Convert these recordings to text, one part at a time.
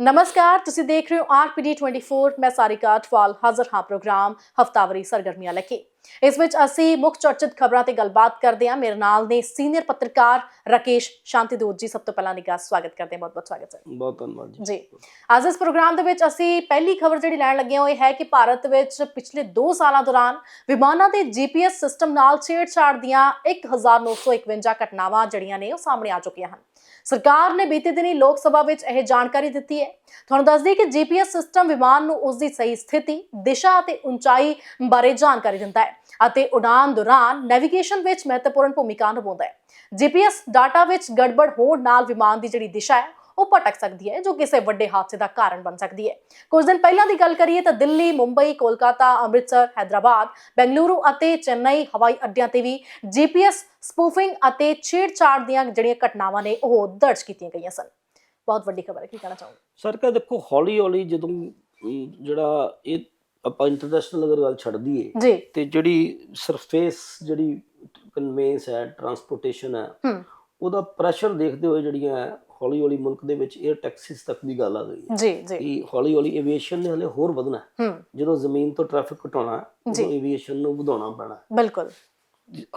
ਨਮਸਕਾਰ ਤੁਸੀਂ ਦੇਖ ਰਹੇ ਹੋ ਆਰਪੀਡੀ 24 ਮੈਂ ਸਾਰਿਕਾ ਅਟਵਾਲ ਹਾਜ਼ਰ ਹਾਂ ਪ੍ਰੋਗਰਾਮ ਹਫਤਾਵਰੀ ਸਰਗਰਮੀਆਂ ਲੈ ਕੇ ਇਸ ਵਿੱਚ ਅਸੀਂ ਮੁੱਖ ਚਰਚਿਤ ਖਬਰਾਂ ਤੇ ਗੱਲਬਾਤ ਕਰਦੇ ਹਾਂ। ਮੇਰੇ ਨਾਲ ਨੇ ਸੀਨੀਅਰ ਪੱਤਰਕਾਰ ਰਾਕੇਸ਼ ਸ਼ਾਂਤੀਦੂਤ ਜੀ। ਸਭ ਤੋਂ ਪਹਿਲਾਂ ਨਿੱਘਾ ਸਵਾਗਤ ਕਰਦੇ ਹਾਂ। ਬਹੁਤ ਬਹੁਤ ਸਵਾਗਤ ਹੈ ਬਹੁਤ ਧੰਨਵਾਦ ਜੀ। ਜੀ। ਅੱਜ ਇਸ ਪ੍ਰੋਗਰਾਮ ਦੇ ਵਿੱਚ ਅਸੀਂ ਪਹਿਲੀ ਖਬਰ ਜਿਹੜੀ ਲੈਣ ਲੱਗੇ ਹਾਂ ਉਹ ਇਹ ਹੈ ਕਿ ਭਾਰਤ ਵਿੱਚ ਪਿਛਲੇ 2 ਸਾਲਾਂ ਦੌਰਾਨ ਵਿਮਾਨਾਂ ਦੇ ਜੀਪੀਐਸ ਸਿਸਟਮ ਨਾਲ ਛੇੜਛਾੜ ਦੀਆਂ 1951 ਘਟਨਾਵਾਂ ਜਿਹੜੀਆਂ ਨੇ ਉਹ ਸਾਹਮਣੇ ਆ ਚੁੱਕੀਆਂ ਹਨ। ਸਰਕਾਰ ਨੇ ਬੀਤੇ ਦਿਨੀ ਲੋਕ ਸਭਾ ਵਿੱਚ ਇਹ ਜਾਣਕਾਰੀ ਦਿੱਤੀ ਹੈ। ਤੁਹਾਨੂੰ ਦੱਸ ਦਈਏ ਕਿ ਜੀਪੀਐਸ ਸਿਸਟਮ ਵਿਮਾਨ ਨੂੰ ਉਸ ਦੀ ਸਹੀ ਸਥਿਤੀ, ਦਿਸ਼ਾ ਅਤੇ ਉਚਾਈ ਬਾਰੇ ਜਾਣਕਾਰੀ ਦਿੰਦਾ ਹੈ ਅਤੇ ਉਡਾਨ ਦੌਰਾਨ ਨੈਵੀਗੇਸ਼ਨ ਵਿੱਚ ਮਹੱਤਵਪੂਰਨ ਭੂਮਿਕਾ ਨਿਭਾਉਂਦਾ ਹੈ। ਜੀਪੀਐਸ ਡਾਟਾ ਵਿੱਚ ਗੜਬੜ ਹੋਣ ਨਾਲ ਵਿਮਾਨ ਦੀ ਜਿਹੜੀ ਦਿਸ਼ਾ ਹੈ ਉਹ ਭਟਕ ਸਕਦੀ ਹੈ ਜੋ ਕਿਸੇ ਵੱਡੇ ਹਾਦਸੇ ਦਾ ਕਾਰਨ ਬਣ ਸਕਦੀ ਹੈ। ਕੁਝ ਦਿਨ ਪਹਿਲਾਂ ਦੀ ਗੱਲ ਕਰੀਏ ਤਾਂ ਦਿੱਲੀ ਮੁੰਬਈ ਕੋਲਕਾਤਾ ਅੰਮ੍ਰਿਤਸਰ ਹੈਦਰਾਬਾਦ ਬੈਂਗਲੁਰੂ ਅਤੇ ਚੇਨਈ ਹਵਾਈ ਅੱਡਿਆਂ ਤੇ ਵੀ ਜੀਪੀਐਸ ਸਪੂਫਿੰਗ ਅਤੇ ਛੇੜਛਾੜ ਦੀਆਂ ਜਿਹੜੀਆਂ ਘਟਨਾਵਾਂ ਨੇ ਉਹ ਦਰਜ ਕੀਤੀਆਂ ਗਈਆਂ ਸਨ। ਬਹੁਤ ਵੱਡੀ ਖਬਰ ਹੈ ਕੀ ਕਹਿਣਾ ਚਾਹੋਗੇ? ਸਰ ਕਾ ਦੇਖੋ ਹੌਲੀ ਹੌਲੀ ਜਦੋਂ ਜਿਹੜਾ ਇਹ ਆਪਾਂ ਇੰਟਰਨੈਸ਼ਨਲ ਅਗਰ ਗੱਲ ਛੱਡ ਦਈਏ ਤੇ ਜਿਹੜੀ ਸਰਫੇਸ ਜਿਹੜੀ ਕਨਵੇਂਸ ਹੈ ਟਰਾਂਸਪੋਰਟੇਸ਼ਨ ਹੈ ਉਹਦਾ ਪ੍ਰੈਸ਼ਰ ਦੇਖਦੇ ਹੋਏ ਜਿਹੜੀਆਂ ਹੌਲੀ ਹੌਲੀ ਮੁਲਕ ਦੇ ਵਿੱਚ 에ਅਰ ਟੈਕਸੀਸ ਤੱਕ ਦੀ ਗੱਲ ਆ ਗਈ ਹੈ ਜੀ ਜੀ ਕਿ ਹੌਲੀ ਹੌਲੀ ਐਵੀਏਸ਼ਨ ਨੇ ਹਲੇ ਹੋਰ ਵਧਣਾ ਹੈ। ਜਦੋਂ ਜ਼ਮੀਨ ਤੋਂ ਟ੍ਰੈਫਿਕ ਘਟਾਉਣਾ। ਉਦੋਂ ਐਵੀਏਸ਼ਨ ਨੂੰ ਵਧਾਉਣਾ ਪੈਣਾ। ਬਿਲਕੁਲ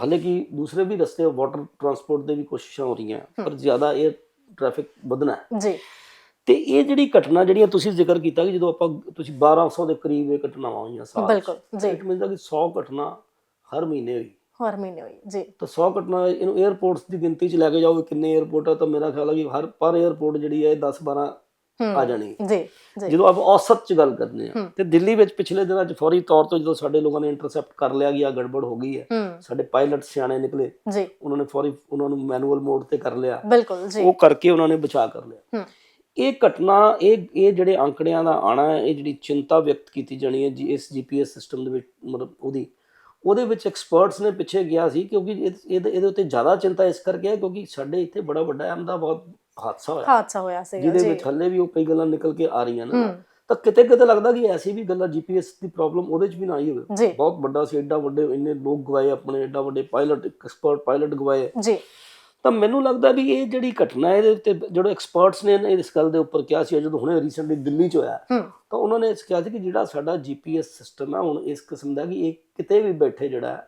ਹਾਲੇ ਕਿ ਦੂਸਰੇ ਵੀ ਰਸਤੇ ਵਾਟਰ ਟਰਾਂਸਪੋਰਟ ਦੇ ਵੀ ਕੋਸ਼ਿਸ਼ਾਂ ਹੋ ਰਹੀਆਂ ਪਰ ਜ਼ਿਆਦਾ ਇਹ ਟ੍ਰੈਫਿਕ ਵਧਣਾ ਹੈ। ਜੀ ਤੇ ਇਹ ਜਿਹੜੀ ਘਟਨਾ ਜਿਹੜੀਆਂ ਤੁਸੀਂ ਜ਼ਿਕਰ ਕੀਤਾ ਕਿ ਜਦੋਂ ਆਪਾਂ ਤੁਸੀਂ 1200 ਦੇ ਕਰੀਬ ਇਹ ਘਟਨਾਵਾਂ ਹੋਈਆਂ ਸਾਲ। ਬਿਲਕੁਲ ਜੀ ਇਟ ਮੀਨਸ ਕਿ 100 ਘਟਨਾ ਹਰ ਮਹੀਨੇ ਹੋਈ ਹਰ ਮਹੀਨੇ ਹੋਈ ਜੀ। ਤਾਂ 100 ਘਟਨਾ ਇਹਨੂੰ 에ਅਰਪੋਰਟਸ ਦੀ ਗਿਣਤੀ 'ਚ ਲੈ ਕੇ ਜਾਓ ਕਿੰਨੇ 에ਅਰਪੋਰਟ ਆ ਤਾਂ ਮੇਰਾ ਖਿਆਲ ਆ ਕਿ ਹਰ ਪਰ 에ਅਰਪੋਰਟ ਜਿਹੜੀ ਹੈ 10 12 ਆ ਜਾਣੀ ਜੀ ਜੀ। ਜਦੋਂ ਆਪ ਔਸਤ 'ਚ ਗੱਲ ਕਰਦੇ ਆ ਤੇ ਦਿੱਲੀ ਵਿੱਚ ਪਿਛਲੇ ਦਿਨਾਂ 'ਚ ਫੌਰੀ ਤੌਰ ਤੇ ਜਦੋਂ ਸਾਡੇ ਲੋਕਾਂ ਨੇ ਇੰਟਰਸੈਪਟ ਕਰ ਲਿਆ ਗਿਆ ਗੜਬੜ ਹੋ ਗਈ ਹੈ। ਸਾਡੇ ਪਾਇਲਟ ਸਿਆਣੇ ਨਿਕਲੇ ਜੀ। ਉਹਨਾਂ ਨੇ ਫੌਰੀ ਉਹਨਾਂ ਨੂੰ ਮੈਨੂਅਲ ਮੋਡ ਤੇ ਕਰ ਲਿਆ। ਬਿਲਕੁਲ ਜੀ। ਉਹ ਕਰਕੇ ਉਹਨਾਂ ਨੇ ਬਚਾ ਕਰ ਲਿਆ। ਇਹ ਘਟਨਾ ਇਹ ਇਹ ਜਿਹੜੇ ਅੰਕੜਿਆਂ ਦਾ ਆਣਾ ਇਹ ਜਿਹੜੀ ਚਿੰਤਾ ਵਿਅਕਤ ਕੀਤੀ ਜਾਣੀ ਹੈ ਜੀ ਇਸ ਜੀਪੀਐਸ ਸਿਸਟਮ ਦੇ ਵਿੱਚ ਮਤਲਬ ਉਹਦੀ ਉਹਦੇ ਵਿੱਚ ਐਕਸਪਰਟਸ ਨੇ ਪਿੱਛੇ ਗਿਆ ਸੀ ਕਿਉਂਕਿ ਇਹ- ਇਹਦੇ ਇਹਦੇ ਉੱਤੇ ਜ਼ਿਆਦਾ ਚਿੰਤਾ ਇਸ ਕਰਕੇ ਹੈ ਕਿਉਂਕਿ ਸਾਡੇ ਇੱਥੇ ਬੜਾ ਵੱਡਾ ਅਹਿਮਦਾਬਾਦ ਹਾਦਸਾ ਹੋਇਆ। ਹਾਦਸਾ ਹੋਇਆ ਸੀਗਾ ਜਿਹਦੇ ਵਿੱਚ ਹੱਲੇ ਵੀ ਉਹ ਕਈ ਗੱਲਾਂ ਨਿਕਲ ਕੇ ਆ ਰਹੀਆਂ ਨੇ। ਤਾਂ ਕਿਤੇ ਕਿਤੇ ਲੱਗਦਾ ਕਿ ਐਸੀ ਵੀ ਗੱਲਾਂ ਜੀਪੀਐਸ ਦੀ ਪ੍ਰੋਬਲਮ ਉਹਦੇ 'ਚ ਵੀ ਨਾ ਆਈ ਹੋਵੇ। ਬਹੁਤ ਵੱਡਾ ਸੀ ਐਡਾ ਵੱਡੇ ਇੰਨੇ ਲੋਕ ਗਵਾਏ ਆਪਣੇ ਐਡਾ ਵੱਡੇ ਪਾਇਲਟ ਐਕਸਪਰਟ ਪਾਇਲਟ ਗਵਾਏ। ਜੀ। ਤਾਂ ਮੈਨੂੰ ਲੱਗਦਾ ਵੀ ਇਹ ਜਿਹੜੀ ਘਟਨਾ ਇਹਦੇ ਉੱਤੇ ਜਿਹੜੇ ਐਕਸਪਰਟਸ ਨੇ ਇਸ ਗੱਲ ਦੇ ਉੱਪਰ ਕਿਹਾ ਸੀ ਜਦੋਂ ਹੁਣੇ ਰੀਸੈਂਟਲੀ ਦਿੱਲੀ 'ਚ ਹੋਇਆ ਤਾਂ ਉਹਨਾਂ ਨੇ ਇਸ ਕਿਹਾ ਸੀ ਕਿ ਜਿਹੜਾ ਸਾਡਾ ਜੀਪੀਐਸ ਸਿਸਟਮ ਹੈ ਹੁਣ ਇਸ ਕਿਸਮ ਦਾ ਕਿ ਇਹ ਕਿਤੇ ਵੀ ਬੈਠੇ ਜਿਹੜਾ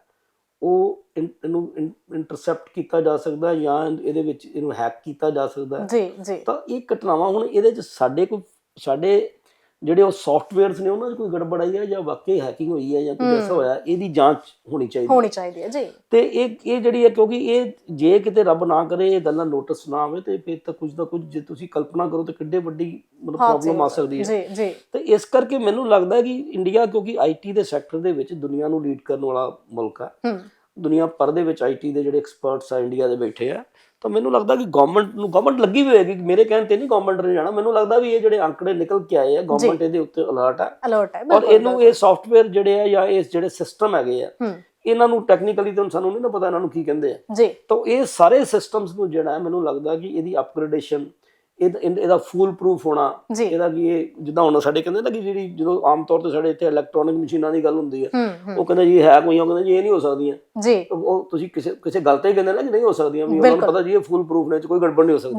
ਉਹ ਇਹਨੂੰ ਇੰਟਰਸੈਪਟ ਕੀਤਾ ਜਾ ਸਕਦਾ ਜਾਂ ਇਹਦੇ ਵਿੱਚ ਇਹਨੂੰ ਹੈਕ ਕੀਤਾ ਜਾ ਸਕਦਾ। ਜੀ ਜੀ। ਤਾਂ ਇਹ ਘਟਨਾਵਾਂ ਹੁਣ ਇਹਦੇ 'ਚ ਸਾਡੇ ਕੋਈ ਸਾਡੇ ਜਿਹੜੇ ਉਹ ਸੌਫਟਵੇਅਰਸ ਨੇ ਉਹਨਾਂ 'ਚ ਕੋਈ ਗੜਬੜ ਆਈ ਹੈ ਜਾਂ ਵਾਕਈ ਹੈਕਿੰਗ ਹੋਈ ਹੈ ਜਾਂ ਕੁਝ ਐਸਾ ਹੋਇਆ ਇਹਦੀ ਜਾਂਚ ਹੋਣੀ ਚਾਹੀਦੀ ਹੈ। ਹੋਣੀ ਚਾਹੀਦੀ ਹੈ ਜੀ। ਤੇ ਇਹ ਇਹ ਜਿਹੜੀ ਹੈ ਕਿਉਂਕਿ ਇਹ ਜੇ ਕਿਤੇ ਰੱਬ ਨਾ ਕਰੇ ਇਹ ਗੱਲਾਂ ਨੋਟਿਸ ਨਾ ਆਵੇ ਤੇ ਫਿਰ ਤਾਂ ਕੁਝ ਨਾ ਕੁਝ ਜੇ ਤੁਸੀਂ ਕਲਪਨਾ ਕਰੋ ਤੇ ਕਿੱਡੇ ਵੱਡੀ ਮਤਲਬ ਪ੍ਰੋਬਲਮ ਆ ਸਕਦੀ ਹੈ। ਜੀ ਜੀ। ਤੇ ਇਸ ਕਰਕੇ ਮੈਨੂੰ ਲੱਗਦਾ ਹੈ ਕਿ ਇੰਡੀਆ ਕਿਉਂਕਿ ਆਈਟੀ ਦੇ ਸੈਕਟਰ ਦੇ ਵਿੱਚ ਦੁਨੀਆ ਨੂੰ ਲੀਡ ਕਰਨ ਵਾਲਾ ਮੁਲਕ ਹੈ ਹੂੰ। ਦੁਨੀਆ ਭਰ ਦੇ ਵਿੱਚ ਆਈਟੀ ਦੇ ਜਿਹੜੇ ਐਕਸਪਰਟਸ ਆ ਇੰਡੀਆ ਦੇ ਬੈਠੇ ਆ। ਤਾਂ ਮੈਨੂੰ ਲੱਗਦਾ ਕਿ ਗਵਰਨਮੈਂਟ ਨੂੰ ਗਵਰਨਮੈਂਟ ਲੱਗੀ ਵੀ ਹੋਏਗੀ ਮੇਰੇ ਕਹਿਣ ਤੇ ਨਹੀਂ ਗਵਰਨਮੈਂਟ ਨੇ ਜਾਣਾ ਮੈਨੂੰ ਲੱਗਦਾ ਵੀ ਇਹ ਜਿਹੜੇ ਅੰਕੜੇ ਨਿਕਲ ਕੇ ਆਏ ਆ ਗਵਰਨਮੈਂਟ ਇਹਦੇ ਉੱਤੇ ਅਲਰਟ ਹੈ ਅਲਰਟ ਹੈ ਔਰ ਇਹਨੂੰ ਇਹ ਸੌਫਟਵੇਅਰ ਜਿਹੜੇ ਆ ਜਾਂ ਇਸ ਜਿਹੜੇ ਸਿਸਟਮ ਹੈਗੇ ਆ ਇਹਨਾਂ ਨੂੰ ਟੈਕਨੀਕਲੀ ਤਾਂ ਸਾਨੂੰ ਨਹੀਂ ਨਾ ਪਤਾ ਇਹਨਾਂ ਨੂੰ ਕੀ ਕਹਿੰਦੇ ਆ। ਜੀ। ਤਾਂ ਇਹ ਸਾਰੇ ਸਿਸਟਮਸ ਨੂੰ ਜਿਹੜਾ ਮੈਨੂੰ ਲੱਗਦਾ ਕਿ ਇਹਦੀ ਅਪਗ੍ਰੇਡੇਸ਼ਨ ਇਹਦਾ ਫੂਲ ਪ੍ਰੂਫ ਹੋਣਾ ਇਹਦਾ ਕਿ ਇਹ ਜਿੱਦਾਂ ਹੁਣ ਸਾਡੇ ਕਹਿੰਦੇ ਨਾ ਕਿ ਜਿਹੜੀ ਜਦੋਂ ਆਮ ਤੌਰ ਤੇ ਸਾਡੇ ਇੱਥੇ ਇਲੈਕਟ੍ਰੋਨਿਕ ਮਸ਼ੀਨਾਂ ਦੀ ਗੱਲ ਹੁੰਦੀ ਹੈ ਉਹ ਕਹਿੰਦੇ ਜੀ ਹੈ ਕੋਈ ਉਹ ਕਹਿੰਦੇ ਜੀ ਇਹ ਨਹੀਂ ਹੋ ਸਕਦੀਆਂ। ਜੀ। ਉਹ- ਤੁਸੀਂ ਕਿਸੇ ਕਿਸੇ ਗੱਲ ਤੇ ਹੀ ਕਹਿੰਦੇ ਨਾ ਕਿ ਨਹੀਂ ਹੋ ਸਕਦੀਆਂ ਵੀ ਉਹਨਾਂ ਨੂੰ। ਪਤਾ ਜੀ ਇਹ ਫੂਲ ਪ੍ਰੂਫ ਨੇ ਇਹ 'ਚ ਕੋਈ ਗੜਬੜ ਨਹੀਂ ਹੋ ਸਕਦੀ।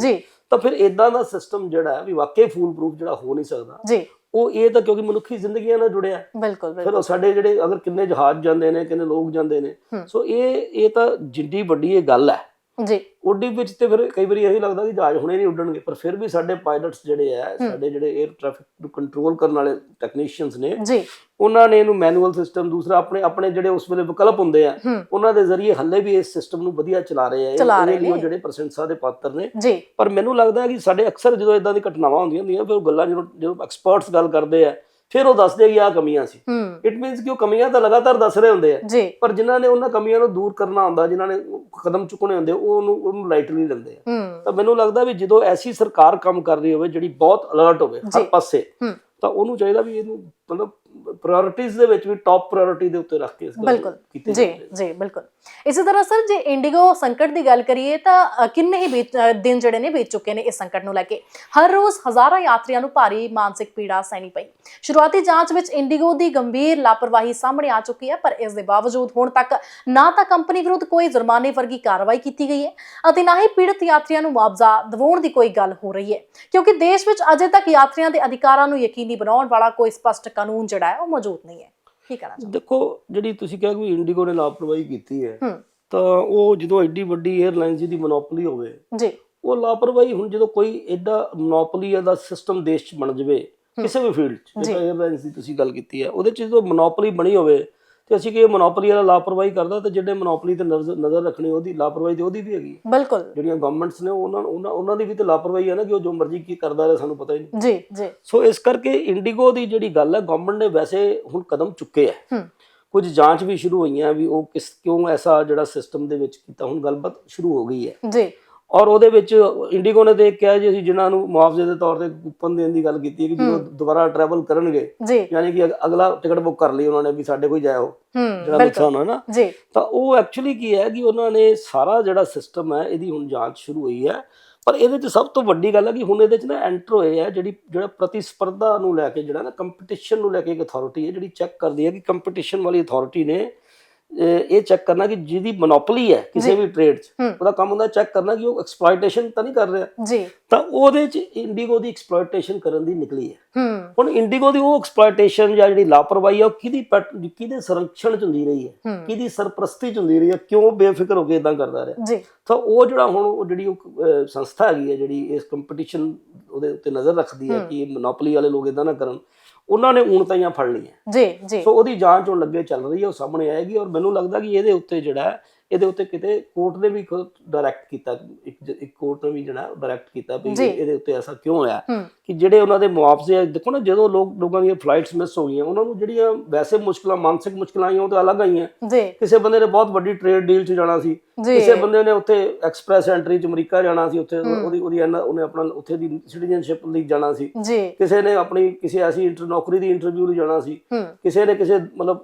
ਤਾਂ ਫਿਰ ਇਦਾਂ ਦਾ ਸਿਸਟਮ ਜਿਹੜਾ ਹੈ ਵੀ ਵਾਕਈ ਫੂਲ ਪ੍ਰੂਫ ਜਿਹੜਾ ਹੋ ਨਹੀਂ ਸਕਦਾ। ਜੀ। ਉਹ ਇਹ ਤਾਂ ਕਿਉਂਕਿ ਮਨੁੱਖੀ ਜ਼ਿੰਦਗੀਆਂ ਨਾਲ ਜੁੜਿਆ। ਬਿਲਕੁਲ ਫਿਰ ਸਾਡੇ ਜਿਹੜੇ ਅਗਰ ਕਿੰਨੇ ਜਹਾਜ਼ ਜਾਂਦੇ ਨੇ ਕਿੰਨੇ ਲੋਕ ਜਾਂਦੇ ਨੇ। ਸੋ ਇਹ ਇਹ ਤਾਂ ਜਿੱਡੀ ਵੱਡੀ ਇਹ ਗੱਲ ਹੈ ਜੀ। ਉੱਡੀ ਵਿੱਚ ਤੇ ਫਿਰ ਕਈ ਵਾਰੀ ਇਹ ਲੱਗਦਾ ਕਿ ਜਹਾਜ਼ ਹੁਣੇ ਨਹੀਂ ਉੱਡਣਗੇ ਪਰ ਫਿਰ ਵੀ ਸਾਡੇ ਪਾਇਲਟਸ ਜਿਹੜੇ ਆ ਸਾਡੇ ਜਿਹੜੇ 에ਅਰ ਟ੍ਰੈਫਿਕ ਨੂੰ ਕੰਟਰੋਲ ਕਰਨ ਵਾਲੇ ਟੈਕਨੀਸ਼ੀਅਨਸ ਨੇ ਜੀ। ਉਹਨਾਂ ਨੇ ਇਹਨੂੰ ਮੈਨੂਅਲ ਸਿਸਟਮ ਦੂਸਰਾ ਆਪਣੇ ਆਪਣੇ ਜਿਹੜੇ ਉਸ ਵੇਲੇ ਵਿਕਲਪ ਹੁੰਦੇ ਆ ਉਹਨਾਂ ਦੇ ਜ਼ਰੀਏ ਹੱਲੇ ਵੀ ਇਸ ਸਿਸਟਮ ਨੂੰ ਵਧੀਆ ਚਲਾ ਰਹੇ ਆ ਇਹਦੇ ਲਈ ਉਹ। ਜਿਹੜੇ ਪ੍ਰਸ਼ੰਸਾ ਦੇ ਪਾਤਰ ਨੇ। ਜੀ। ਪਰ ਮੈਨੂੰ ਲੱਗਦਾ ਹੈ ਕਿ ਸਾਡੇ ਅਕਸਰ ਜਦੋਂ ਇਦਾਂ ਦੀ ਘਟਨਾਵਾਂ ਹੁੰਦੀਆਂ ਹੁੰਦੀਆਂ ਫਿਰ ਗੱਲਾਂ ਜਦੋਂ ਜਦੋਂ ਐਕਸਪਰਟਸ ਗੱਲ ਕਰਦੇ ਆ ਫਿਰ ਉਹ ਦੱਸਦੇ ਕਿ ਆਹ ਕਮੀਆਂ ਸੀ। ਹੂੰ। ਇਟ ਮੀਨਸ ਕਿ ਉਹ ਕਮੀਆਂ ਤਾਂ ਲਗਾਤਾਰ ਦੱਸ ਰਹੇ ਹੁੰਦੇ ਆ। ਜੀ। ਪਰ ਜਿਨ੍ਹਾਂ ਨੇ ਉਹਨਾਂ ਕਮੀਆਂ ਨੂੰ ਦੂਰ ਕਰਨਾ ਹੁੰਦਾ ਜਿਨ੍ਹਾਂ ਨੇ ਕਦਮ ਚੁੱਕਣੇ ਹੁੰਦੇ ਉਹ ਉਹਨੂੰ ਉਹਨੂੰ ਲਾਈਟਲੀ ਲੈਂਦੇ ਆ ਹੂੰ। ਤਾਂ ਮੈਨੂੰ ਲੱਗਦਾ ਵੀ ਜਦੋਂ ਐਸੀ ਸਰਕਾਰ ਕੰਮ ਕਰ ਰਹੀ ਹੋਵੇ ਜਿਹੜੀ ਬਹੁਤ ਅਲਰਟ ਹੋਵੇ ਹਰ। ਪਾਸੇ ਹੂੰ। ਤਾਂ ਉਹਨੂੰ ਚਾਹੀਦਾ ਵੀ ਇਹਨੂੰ ਮਤਲਬ ਪ੍ਰਾਇੋਰਟੀਜ਼ ਦੇ ਵਿੱਚ ਵੀ ਟਾਪ ਪ੍ਰਾਇੋਰਟੀ ਦੇ ਉੱਤੇ ਰੱਖ ਕੇ ਇਸ ਬਿਲਕੁਲ। ਜੀ। ਜੀ ਬਿਲਕੁਲ। ਇਸੇ ਤਰ੍ਹਾਂ ਸਰ ਜੇ ਇੰਡੀਗੋ ਸੰਕਟ ਦੀ ਗੱਲ ਕਰੀਏ ਤਾਂ ਕਿੰਨੇ ਹੀ ਦਿਨ ਜਿਹੜੇ ਨੇ ਬੀਤ ਚੁੱਕੇ ਨੇ ਇਸ ਸੰਕਟ ਨੂੰ ਲੈ ਕੇ? ਹਰ ਰੋਜ਼ ਹਜ਼ਾਰਾਂ ਯਾਤਰੀਆਂ ਨੂੰ ਭਾਰੀ ਮਾਨਸਿਕ ਪੀੜਾ ਸਹਿਣੀ ਪਈ। ਸ਼ੁਰੂਆਤੀ ਜਾਂਚ ਵਿੱਚ ਇੰਡੀਗੋ ਦੀ ਗੰਭੀਰ ਲਾਪਰਵਾਹੀ ਸਾਹਮਣੇ ਆ ਚੁੱਕੀ ਹੈ ਪਰ ਇਸ ਦੇ ਬਾਵਜੂਦ ਹੁਣ ਤੱਕ ਨਾ ਤਾਂ ਕੰਪਨੀ ਵਿਰੁੱਧ ਕੋਈ ਜੁਰਮਾਨੇ ਵਰਗੀ ਕਾਰਵਾਈ ਕੀਤੀ ਗਈ ਹੈ ਅਤੇ ਨਾ ਹੀ ਪੀੜਤ ਯਾਤਰੀਆਂ ਨੂੰ ਮੁਆਵਜ਼ਾ ਦਿਵਾਉਣ ਦੀ ਕੋਈ ਗੱਲ ਹੋ ਰਹੀ ਹੈ। ਕਿਉਂਕਿ ਦੇਸ਼ ਵਿੱਚ ਅਜੇ ਤੱਕ ਯਾਤਰੀਆਂ ਦੇ ਅਧਿਕਾਰਾਂ ਨੂੰ ਯਕੀਨੀ ਬਣਾਉਣ ਵਾਲਾ ਕੋਈ ਸਪਸ਼ਟ ਕਾਨੂੰਨ ਜਿਹੜਾ ਹੈ ਉਹ ਮੌਜੂਦ ਨਹੀਂ ਹੈ। ਕੀ ਕਹਿਣਾ ਚਾਹੁੰਦੇ ਦੇਖੋ ਜਿਹੜੀ ਤੁਸੀਂ ਕਿਹਾ ਕਿ ਇੰਡੀਗੋ ਨੇ ਲਾਪਰਵਾਹੀ ਕੀਤੀ ਹੈ ਤਾਂ ਉਹ ਜਦੋਂ ਐਡੀ ਵੱਡੀ 에ਅਰਲਾਈਨਸ ਦੀ ਮੋਨੋਪੋਲੀ ਹੋਵੇ ਜੀ। ਉਹ ਲਾਪਰਵਾਹੀ ਹੁਣ ਜਦੋਂ ਕੋਈ ਐਡਾ ਮੋਨੋਪੋਲੀ ਦਾ ਸਿਸਟਮ ਦੇਸ਼ 'ਚ ਬਣ ਜਾਵੇ ਕਿਸੇ ਵੀ ਫੀਲਡ 'ਚ ਜੀ। ਜਿਵੇਂ 에ਅਰਲਾਈਨਸ ਦੀ ਤੁਸੀਂ ਗੱਲ ਕੀਤੀ ਹੈ ਉਹਦੇ 'ਚ ਜਦੋਂ ਮੋਨੋਪੋਲੀ ਬਣੀ ਹੋਵੇ ਤੇ ਅਸੀਂ ਕਿ ਇਹ ਮੋਨੋਪੋਲੀ ਵਾਲਾ ਲਾਪਰਵਾਹੀ ਕਰਦਾ ਤੇ ਜਿਹੜੇ ਮੋਨੋਪੋਲੀ ਤੇ ਨਜ਼ਰ ਨਜ਼ਰ ਰੱਖਣੀ ਉਹਦੀ ਲਾਪਰਵਾਹੀ ਤੇ ਉਹਦੀ ਵੀ ਹੈਗੀ ਹੈ। ਬਿਲਕੁਲ। ਜਿਹੜੀਆਂ ਗਵਰਨਮੈਂਟਸ ਨੇ ਉਹਨਾਂ ਉਹਨਾਂ ਉਹਨਾਂ ਦੀ ਵੀ ਤੇ ਲਾਪਰਵਾਹੀ ਹੈ ਨਾ ਕਿ ਉਹ ਜੋ ਮਰਜ਼ੀ ਕੀ ਕਰਦਾ ਰਹੇ ਸਾਨੂੰ ਪਤਾ ਹੀ ਨਹੀਂ। ਜੀ ਜੀ। ਸੋ ਇਸ ਕਰਕੇ ਇੰਡੀਗੋ ਦੀ ਜਿਹੜੀ ਗੱਲ ਹੈ ਗਵਰਨਮੈਂਟ ਨੇ ਵੈਸੇ ਹੁਣ ਕਦਮ ਚੁੱਕੇ ਹੈ। ਹੂੰ। ਕੁਝ ਜਾਂਚ ਵੀ ਸ਼ੁਰੂ ਹੋਈਆਂ ਵੀ ਉਹ ਕਿਸ ਕਿਉਂ ਐਸਾ ਜਿਹੜਾ ਸਿਸਟਮ ਦੇ ਵਿੱਚ ਕੀਤਾ ਹੁਣ ਗੱਲਬਾਤ ਸ਼ੁਰੂ ਹੋ ਗਈ ਹੈ। ਜੀ। ਔਰ ਉਹਦੇ ਵਿੱਚ ਇੰਡੀਗੋ ਨੇ ਤੇ ਕਿਹਾ ਜੀ ਅਸੀਂ ਜਿਨ੍ਹਾਂ ਨੂੰ ਮੁਆਵਜ਼ੇ ਦੇ ਤੌਰ ਤੇ ਕੂਪਨ ਦੇਣ ਦੀ ਗੱਲ ਕੀਤੀ ਹੈ ਕਿ ਜਦੋਂ ਦੁਬਾਰਾ ਟਰੈਵਲ ਕਰਨਗੇ ਯਾਨੀ ਕਿ ਅਗ- ਅਗਲਾ ਟਿਕਟ ਬੁੱਕ ਕਰ ਲਈ ਉਹਨਾਂ ਨੇ ਵੀ ਸਾਡੇ ਕੋਈ ਜਾਇਓ ਜਿਹੜਾ ਬਿਲਕੁਲ। ਨੁਕਸਾਨ ਹੈ ਨਾ ਤਾਂ ਉਹ ਐਕਚੁਅਲੀ ਕੀ ਹੈ ਕਿ ਉਹਨਾਂ ਨੇ ਸਾਰਾ ਜਿਹੜਾ ਸਿਸਟਮ ਹੈ ਇਹਦੀ ਹੁਣ ਜਾਂਚ ਸ਼ੁਰੂ ਹੋਈ ਹੈ। ਪਰ ਇਹਦੇ 'ਚ ਸਭ ਤੋਂ ਵੱਡੀ ਗੱਲ ਹੈ ਕਿ ਹੁਣ ਇਹਦੇ 'ਚ ਨਾ ਐਂਟਰ ਹੋਏ ਹੈ ਜਿਹੜੀ ਜਿਹੜਾ ਪ੍ਰਤੀਸਪਰਧਾ ਨੂੰ ਲੈ ਕੇ ਜਿਹੜਾ ਨਾ ਕੰਪੀਟੀਸ਼ਨ ਨੂੰ ਲੈ ਕੇ ਇੱਕ ਅਥਾਰਟੀ ਹੈ ਜਿਹੜੀ ਚੈੱਕ ਕਰਦੀ ਹੈ ਕਿ ਕੰਪੀਟੀਸ਼ਨ ਵਾਲੀ ਅਥਾਰਟੀ ਨੇ ਇਹ ਚੈੱਕ ਕਰਨਾ ਕਿ ਜਿਹਦੀ ਮੋਨੋਪੋਲੀ ਹੈ ਕਿਸੇ ਵੀ ਟ੍ਰੇਡ 'ਚ। ਉਹਦਾ ਕੰਮ ਹੁੰਦਾ ਚੈੱਕ ਕਰਨਾ ਕਿ ਉਹ ਐਕਸਪਲੋਇਟੇਸ਼ਨ ਤਾਂ ਨਹੀਂ ਕਰ ਰਿਹਾ। ਜੀ। ਤਾਂ ਉਹਦੇ 'ਚ ਇੰਡੀਗੋ ਦੀ ਐਕਸਪਲੋਇਟੇਸ਼ਨ ਕਰਨ ਦੀ ਨਿਕਲੀ ਹੈ। ਹੁਣ ਇੰਡੀਗੋ ਦੀ ਉਹ ਐਕਸਪਲੋਇਟੇਸ਼ਨ ਜਾਂ ਜਿਹੜੀ ਲਾਪਰਵਾਹੀ ਹੈ ਉਹ ਕਿਹਦੀ ਕਿਹਦੇ ਸੰਰਕਸ਼ਣ 'ਚ ਹੁੰਦੀ ਰਹੀ ਹੈ? ਕਿਹਦੀ ਸਰਪ੍ਰਸਤੀ 'ਚ ਹੁੰਦੀ ਰਹੀ ਹੈ? ਕਿਉਂ ਬੇਫਿਕਰ ਹੋ ਕੇ ਇਦਾਂ ਕਰਦਾ ਰਿਹਾ? ਜੀ। ਤਾਂ ਉਹ ਜਿਹੜਾ ਹੁਣ ਉਹ ਜਿਹੜੀ ਉਹ ਸੰਸਥਾ ਹੈਗੀ ਹੈ ਜਿਹੜੀ ਇਸ ਕੰਪੀਟੀਸ਼ਨ ਉਹਦੇ ਉੱਤੇ ਨਜ਼ਰ ਰੱਖਦੀ ਹੈ ਕਿ ਮੋਨੋਪੋਲੀ ਵਾਲੇ ਲੋਕ ਇਦਾਂ ਨਾ ਕਰਨ। ਉਹਨਾਂ ਨੇ ਊਣ ਤਾਈਆਂ ਫੜ ਲਈਆਂ। ਜੀ ਜੀ। ਸੋ ਉਹਦੀ ਜਾਂਚ ਹੁਣ ਲੱਗੇ ਚੱਲ ਰਹੀ ਹੈ ਉਹ ਸਾਹਮਣੇ ਆਏਗੀ ਔਰ ਮੈਨੂੰ ਲੱਗਦਾ ਕਿ ਇਹਦੇ ਉੱਤੇ ਜਿਹੜਾ ਹੈ, ਇਹਦੇ ਉੱਤੇ ਕਿਤੇ ਕੋਰਟ ਨੇ ਵੀ ਡਾਇਰੈਕਟ ਕੀਤਾ ਇੱਕ ਕੋਰਟ ਨੇ ਵੀ ਜਿਹੜਾ ਡਾਇਰੈਕਟ ਕੀਤਾ ਵੀ। ਇਹਦੇ ਉੱਤੇ ਐਸਾ ਕਿਉਂ ਹੋਇਆ? ਕਿ ਜਿਹੜੇ ਉਹਨਾਂ ਦੇ ਮੁਆਵਜ਼ੇ ਦੇਖੋ ਨਾ ਜਦੋਂ ਲੋਕ ਲੋਕਾਂ ਦੀਆਂ ਫਲਾਈਟਸ ਮਿਸ ਹੋ ਗਈਆਂ ਉਹਨਾਂ ਨੂੰ ਜਿਹੜੀਆਂ ਵੈਸੇ ਮੁਸ਼ਕਲਾਂ ਮਾਨਸਿਕ ਮੁਸ਼ਕਲਾਂ ਆਈਆਂ ਉਹ ਤਾਂ ਅਲੱਗ ਆਈਆਂ। ਕਿਸੇ ਬੰਦੇ ਨੇ ਬਹੁਤ ਵੱਡੀ ਟ੍ਰੇਡ ਡੀਲ 'ਚ ਜਾਣਾ ਸੀ। ਕਿਸੇ ਬੰਦੇ ਨੇ ਉੱਥੇ ਐਕਸਪ੍ਰੈਸ ਐਂਟਰੀ 'ਚ ਅਮਰੀਕਾ ਜਾਣਾ ਸੀ ਉੱਥੇ ਉਹਦੀ ਉਹਦੀ ਉਹਨੇ ਆਪਣਾ ਉੱਥੇ ਦੀ ਸਿਟੀਜ਼ਨਸ਼ਿਪ ਲਈ ਜਾਣਾ ਸੀ। ਕਿਸੇ ਨੇ ਆਪਣੀ ਕਿਸੇ ਐਸੀ ਇੰਟਰ ਨੌਕਰੀ ਦੀ ਇੰਟਰਵਿਊ ਲਈ ਜਾਣਾ ਸੀ। ਕਿਸੇ ਨੇ ਕਿਸੇ ਮਤਲਬ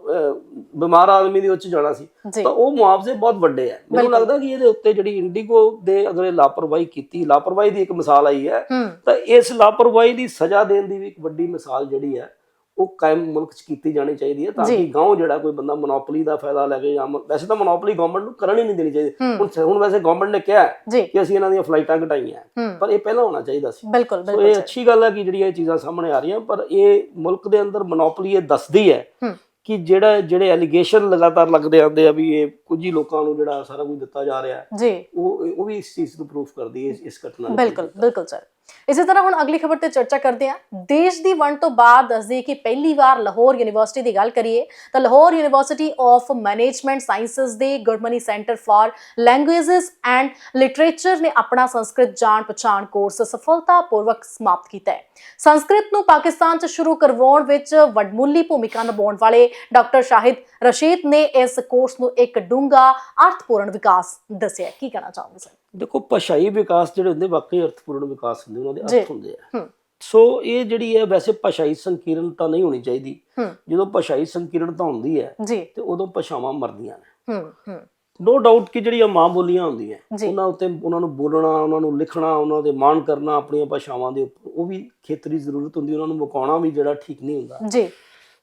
ਬਿਮਾਰ ਆਦਮੀ ਦੀ ਉੱਚ ਜਾਣਾ ਸੀ। ਤਾਂ ਉਹ ਮੁਆਵਜ਼ੇ ਬਹੁਤ ਵੱਡੇ ਆ। ਮੈਨੂੰ ਲੱਗਦਾ ਕਿ ਇਹਦੇ ਉੱਤੇ ਜਿਹੜੀ ਇੰਡੀਗੋ ਦੇ ਅਗਰ ਲਾਪਰਵਾਹੀ ਕੀਤੀ ਲਾਪਰਵਾਹੀ ਦੀ ਇੱਕ ਮਿਸਾਲ ਆਈ ਹੈ। ਤਾਂ ਇਸ ਲਾਪਰਵਾਹੀ ਦੀ ਸਜ਼ਾ ਦੇਣ ਦੀ ਵੀ ਇੱਕ ਵੱਡੀ ਮਿਸਾਲ ਜਿਹੜੀ ਹੈ ਉਹ ਕਾਇਮ ਮੁਲਕ 'ਚ ਕੀਤੀ ਜਾਣੀ ਚਾਹੀਦੀ ਹੈ ਤਾਂ ਕਿ ਗਾਂਵ ਜਿਹੜਾ ਕੋਈ ਬੰਦਾ ਮੋਨੋਪੋਲੀ ਦਾ ਫਾਇਦਾ ਲੈ ਕੇ ਜਾਂ ਵੈਸੇ ਤਾਂ ਮੋਨੋਪੋਲੀ ਗਵਰਨਮੈਂਟ ਨੂੰ ਕਰਨ ਹੀ ਨਹੀਂ ਦੇਣੀ ਚਾਹੀਦੀ। ਹੁਣ ਹੁਣ ਵੈਸੇ ਗਵਰਨਮੈਂਟ ਨੇ ਕਿਹਾ ਕਿ ਅਸੀਂ ਇਹਨਾਂ ਦੀਆਂ ਫਲਾਈਟਾਂ ਘਟਾਈਆਂ ਪਰ ਇਹ ਪਹਿਲਾਂ ਹੋਣਾ ਚਾਹੀਦਾ ਸੀ। ਬਿਲਕੁਲ ਬਿਲਕੁਲ ਇਹ ਅੱਛੀ ਗੱਲ ਹੈ ਕਿ ਜਿਹੜੀਆਂ ਇਹ ਚੀਜ਼ਾਂ ਸਾਹਮਣੇ ਆ ਰਹੀਆਂ ਪਰ ਇਹ ਮੁਲਕ ਦੇ ਅੰਦਰ ਮੋਨੋਪੋਲੀ ਇਹ ਦੱਸਦੀ ਹੂੰ। ਕਿ ਜਿਹੜਾ ਜਿਹੜੇ ਐਲੀਗੇਸ਼ਨ ਲਗਾਤਾਰ ਲੱਗਦੇ ਆਉਂਦੇ ਆ ਵੀ ਇਹ ਕੁਝ ਹੀ ਲੋਕਾਂ ਨੂੰ ਜਿਹੜਾ ਸਾਰਾ ਕੁਝ ਦਿੱਤਾ ਜਾ ਰਿਹਾ ਹੈ ਜੀ। ਉਹ ਉਹ ਵੀ ਇਸ ਚੀਜ਼ ਨੂੰ ਪ੍ਰੂਫ ਕਰਦੀ ਹੈ ਇਸ- ਇਸ ਘਟਨਾ ਨੂੰ ਬਿਲਕੁਲ ਬਿਲਕੁਲ ਸਰ। ਇਸੇ ਤਰ੍ਹਾਂ ਹੁਣ ਅਗਲੀ ਖਬਰ ਤੇ ਚਰਚਾ ਕਰਦੇ ਹਾਂ। ਦੇਸ਼ ਦੀ ਵੰਡ ਤੋਂ ਬਾਅਦ ਦੱਸਦੀ ਕਿ ਪਹਿਲੀ ਵਾਰ ਲਾਹੌਰ ਯੂਨੀਵਰਸਿਟੀ ਦੀ ਗੱਲ ਕਰੀਏ ਤਾਂ Lahore university of management sciences ਦੇ Gurmani centre for languages and literature ਨੇ ਆਪਣਾ ਸੰਸਕ੍ਰਿਤ ਜਾਣ ਪਛਾਣ ਕੋਰਸ ਸਫਲਤਾਪੂਰਵਕ ਸਮਾਪਤ ਕੀਤਾ ਹੈ। ਸੰਸਕ੍ਰਿਤ ਨੂੰ ਪਾਕਿਸਤਾਨ 'ਚ ਸ਼ੁਰੂ ਕਰਵਾਉਣ ਵਿੱਚ ਵੱਡਮੁੱਲੀ ਭੂਮਿਕਾ ਨਿਭਾਉਣ ਵਾਲੇ ਡਾਕਟਰ ਸ਼ਾਹਿਦ ਰਸ਼ੀਦ ਨੇ ਇਸ ਕੋਰਸ ਨੂੰ ਇੱਕ ਡੂੰਘਾ, ਅਰਥਪੂਰਨ ਵਿਕਾਸ ਦੱਸਿਆ ਕੀ ਕਹਿਣਾ ਚਾਹੁੰਦੇ ਸਰ ਦੇਖੋ ਭਾਸ਼ਾਈ ਵਿਕਾਸ ਜਿਹੜੇ ਹੁੰਦੇ ਵਾਕਈ ਅਰਥਪੂਰਨ ਵਿਕਾਸ ਹੁੰਦੇ ਉਹਨਾਂ ਦੇ। ਅਰਥ ਹੁੰਦੇ ਆ। ਸੋ ਇਹ ਜਿਹੜੀ ਹੈ ਵੈਸੇ ਭਾਸ਼ਾਈ ਸੰਕੀਰਣਤਾ ਨਹੀਂ ਹੋਣੀ ਚਾਹੀਦੀ। ਜਦੋਂ ਭਾਸ਼ਾਈ ਸੰਕੀਰਣਤਾ ਹੁੰਦੀ ਹੈ ਤੇ ਉਦੋਂ ਭਾਸ਼ਾਵਾਂ ਮਰਦੀਆਂ ਨੇ। ਹੂੰ ਹੂੰ। ਨੋ ਡਾਊਟ ਕਿ ਜਿਹੜੀਆਂ ਮਾਂ ਬੋਲੀਆਂ ਹੁੰਦੀਆਂ। ਉਹਨਾਂ ਉੱਤੇ ਉਹਨਾਂ ਨੂੰ ਬੋਲਣਾ ਉਹਨਾਂ ਨੂੰ ਲਿਖਣਾ ਉਹਨਾਂ ਦੇ ਮਾਣ ਕਰਨਾ ਆਪਣੀਆਂ ਭਾਸ਼ਾਵਾਂ ਦੇ ਉੱਪਰ ਉਹ ਵੀ ਖੇਤਰੀ ਜ਼ਰੂਰਤ ਹੁੰਦੀ ਉਹਨਾਂ ਨੂੰ ਮੁਕਾਉਣਾ ਵੀ ਜਿਹੜਾ ਠੀਕ ਨਹੀਂ ਹੁੰਦਾ। ਜੀ।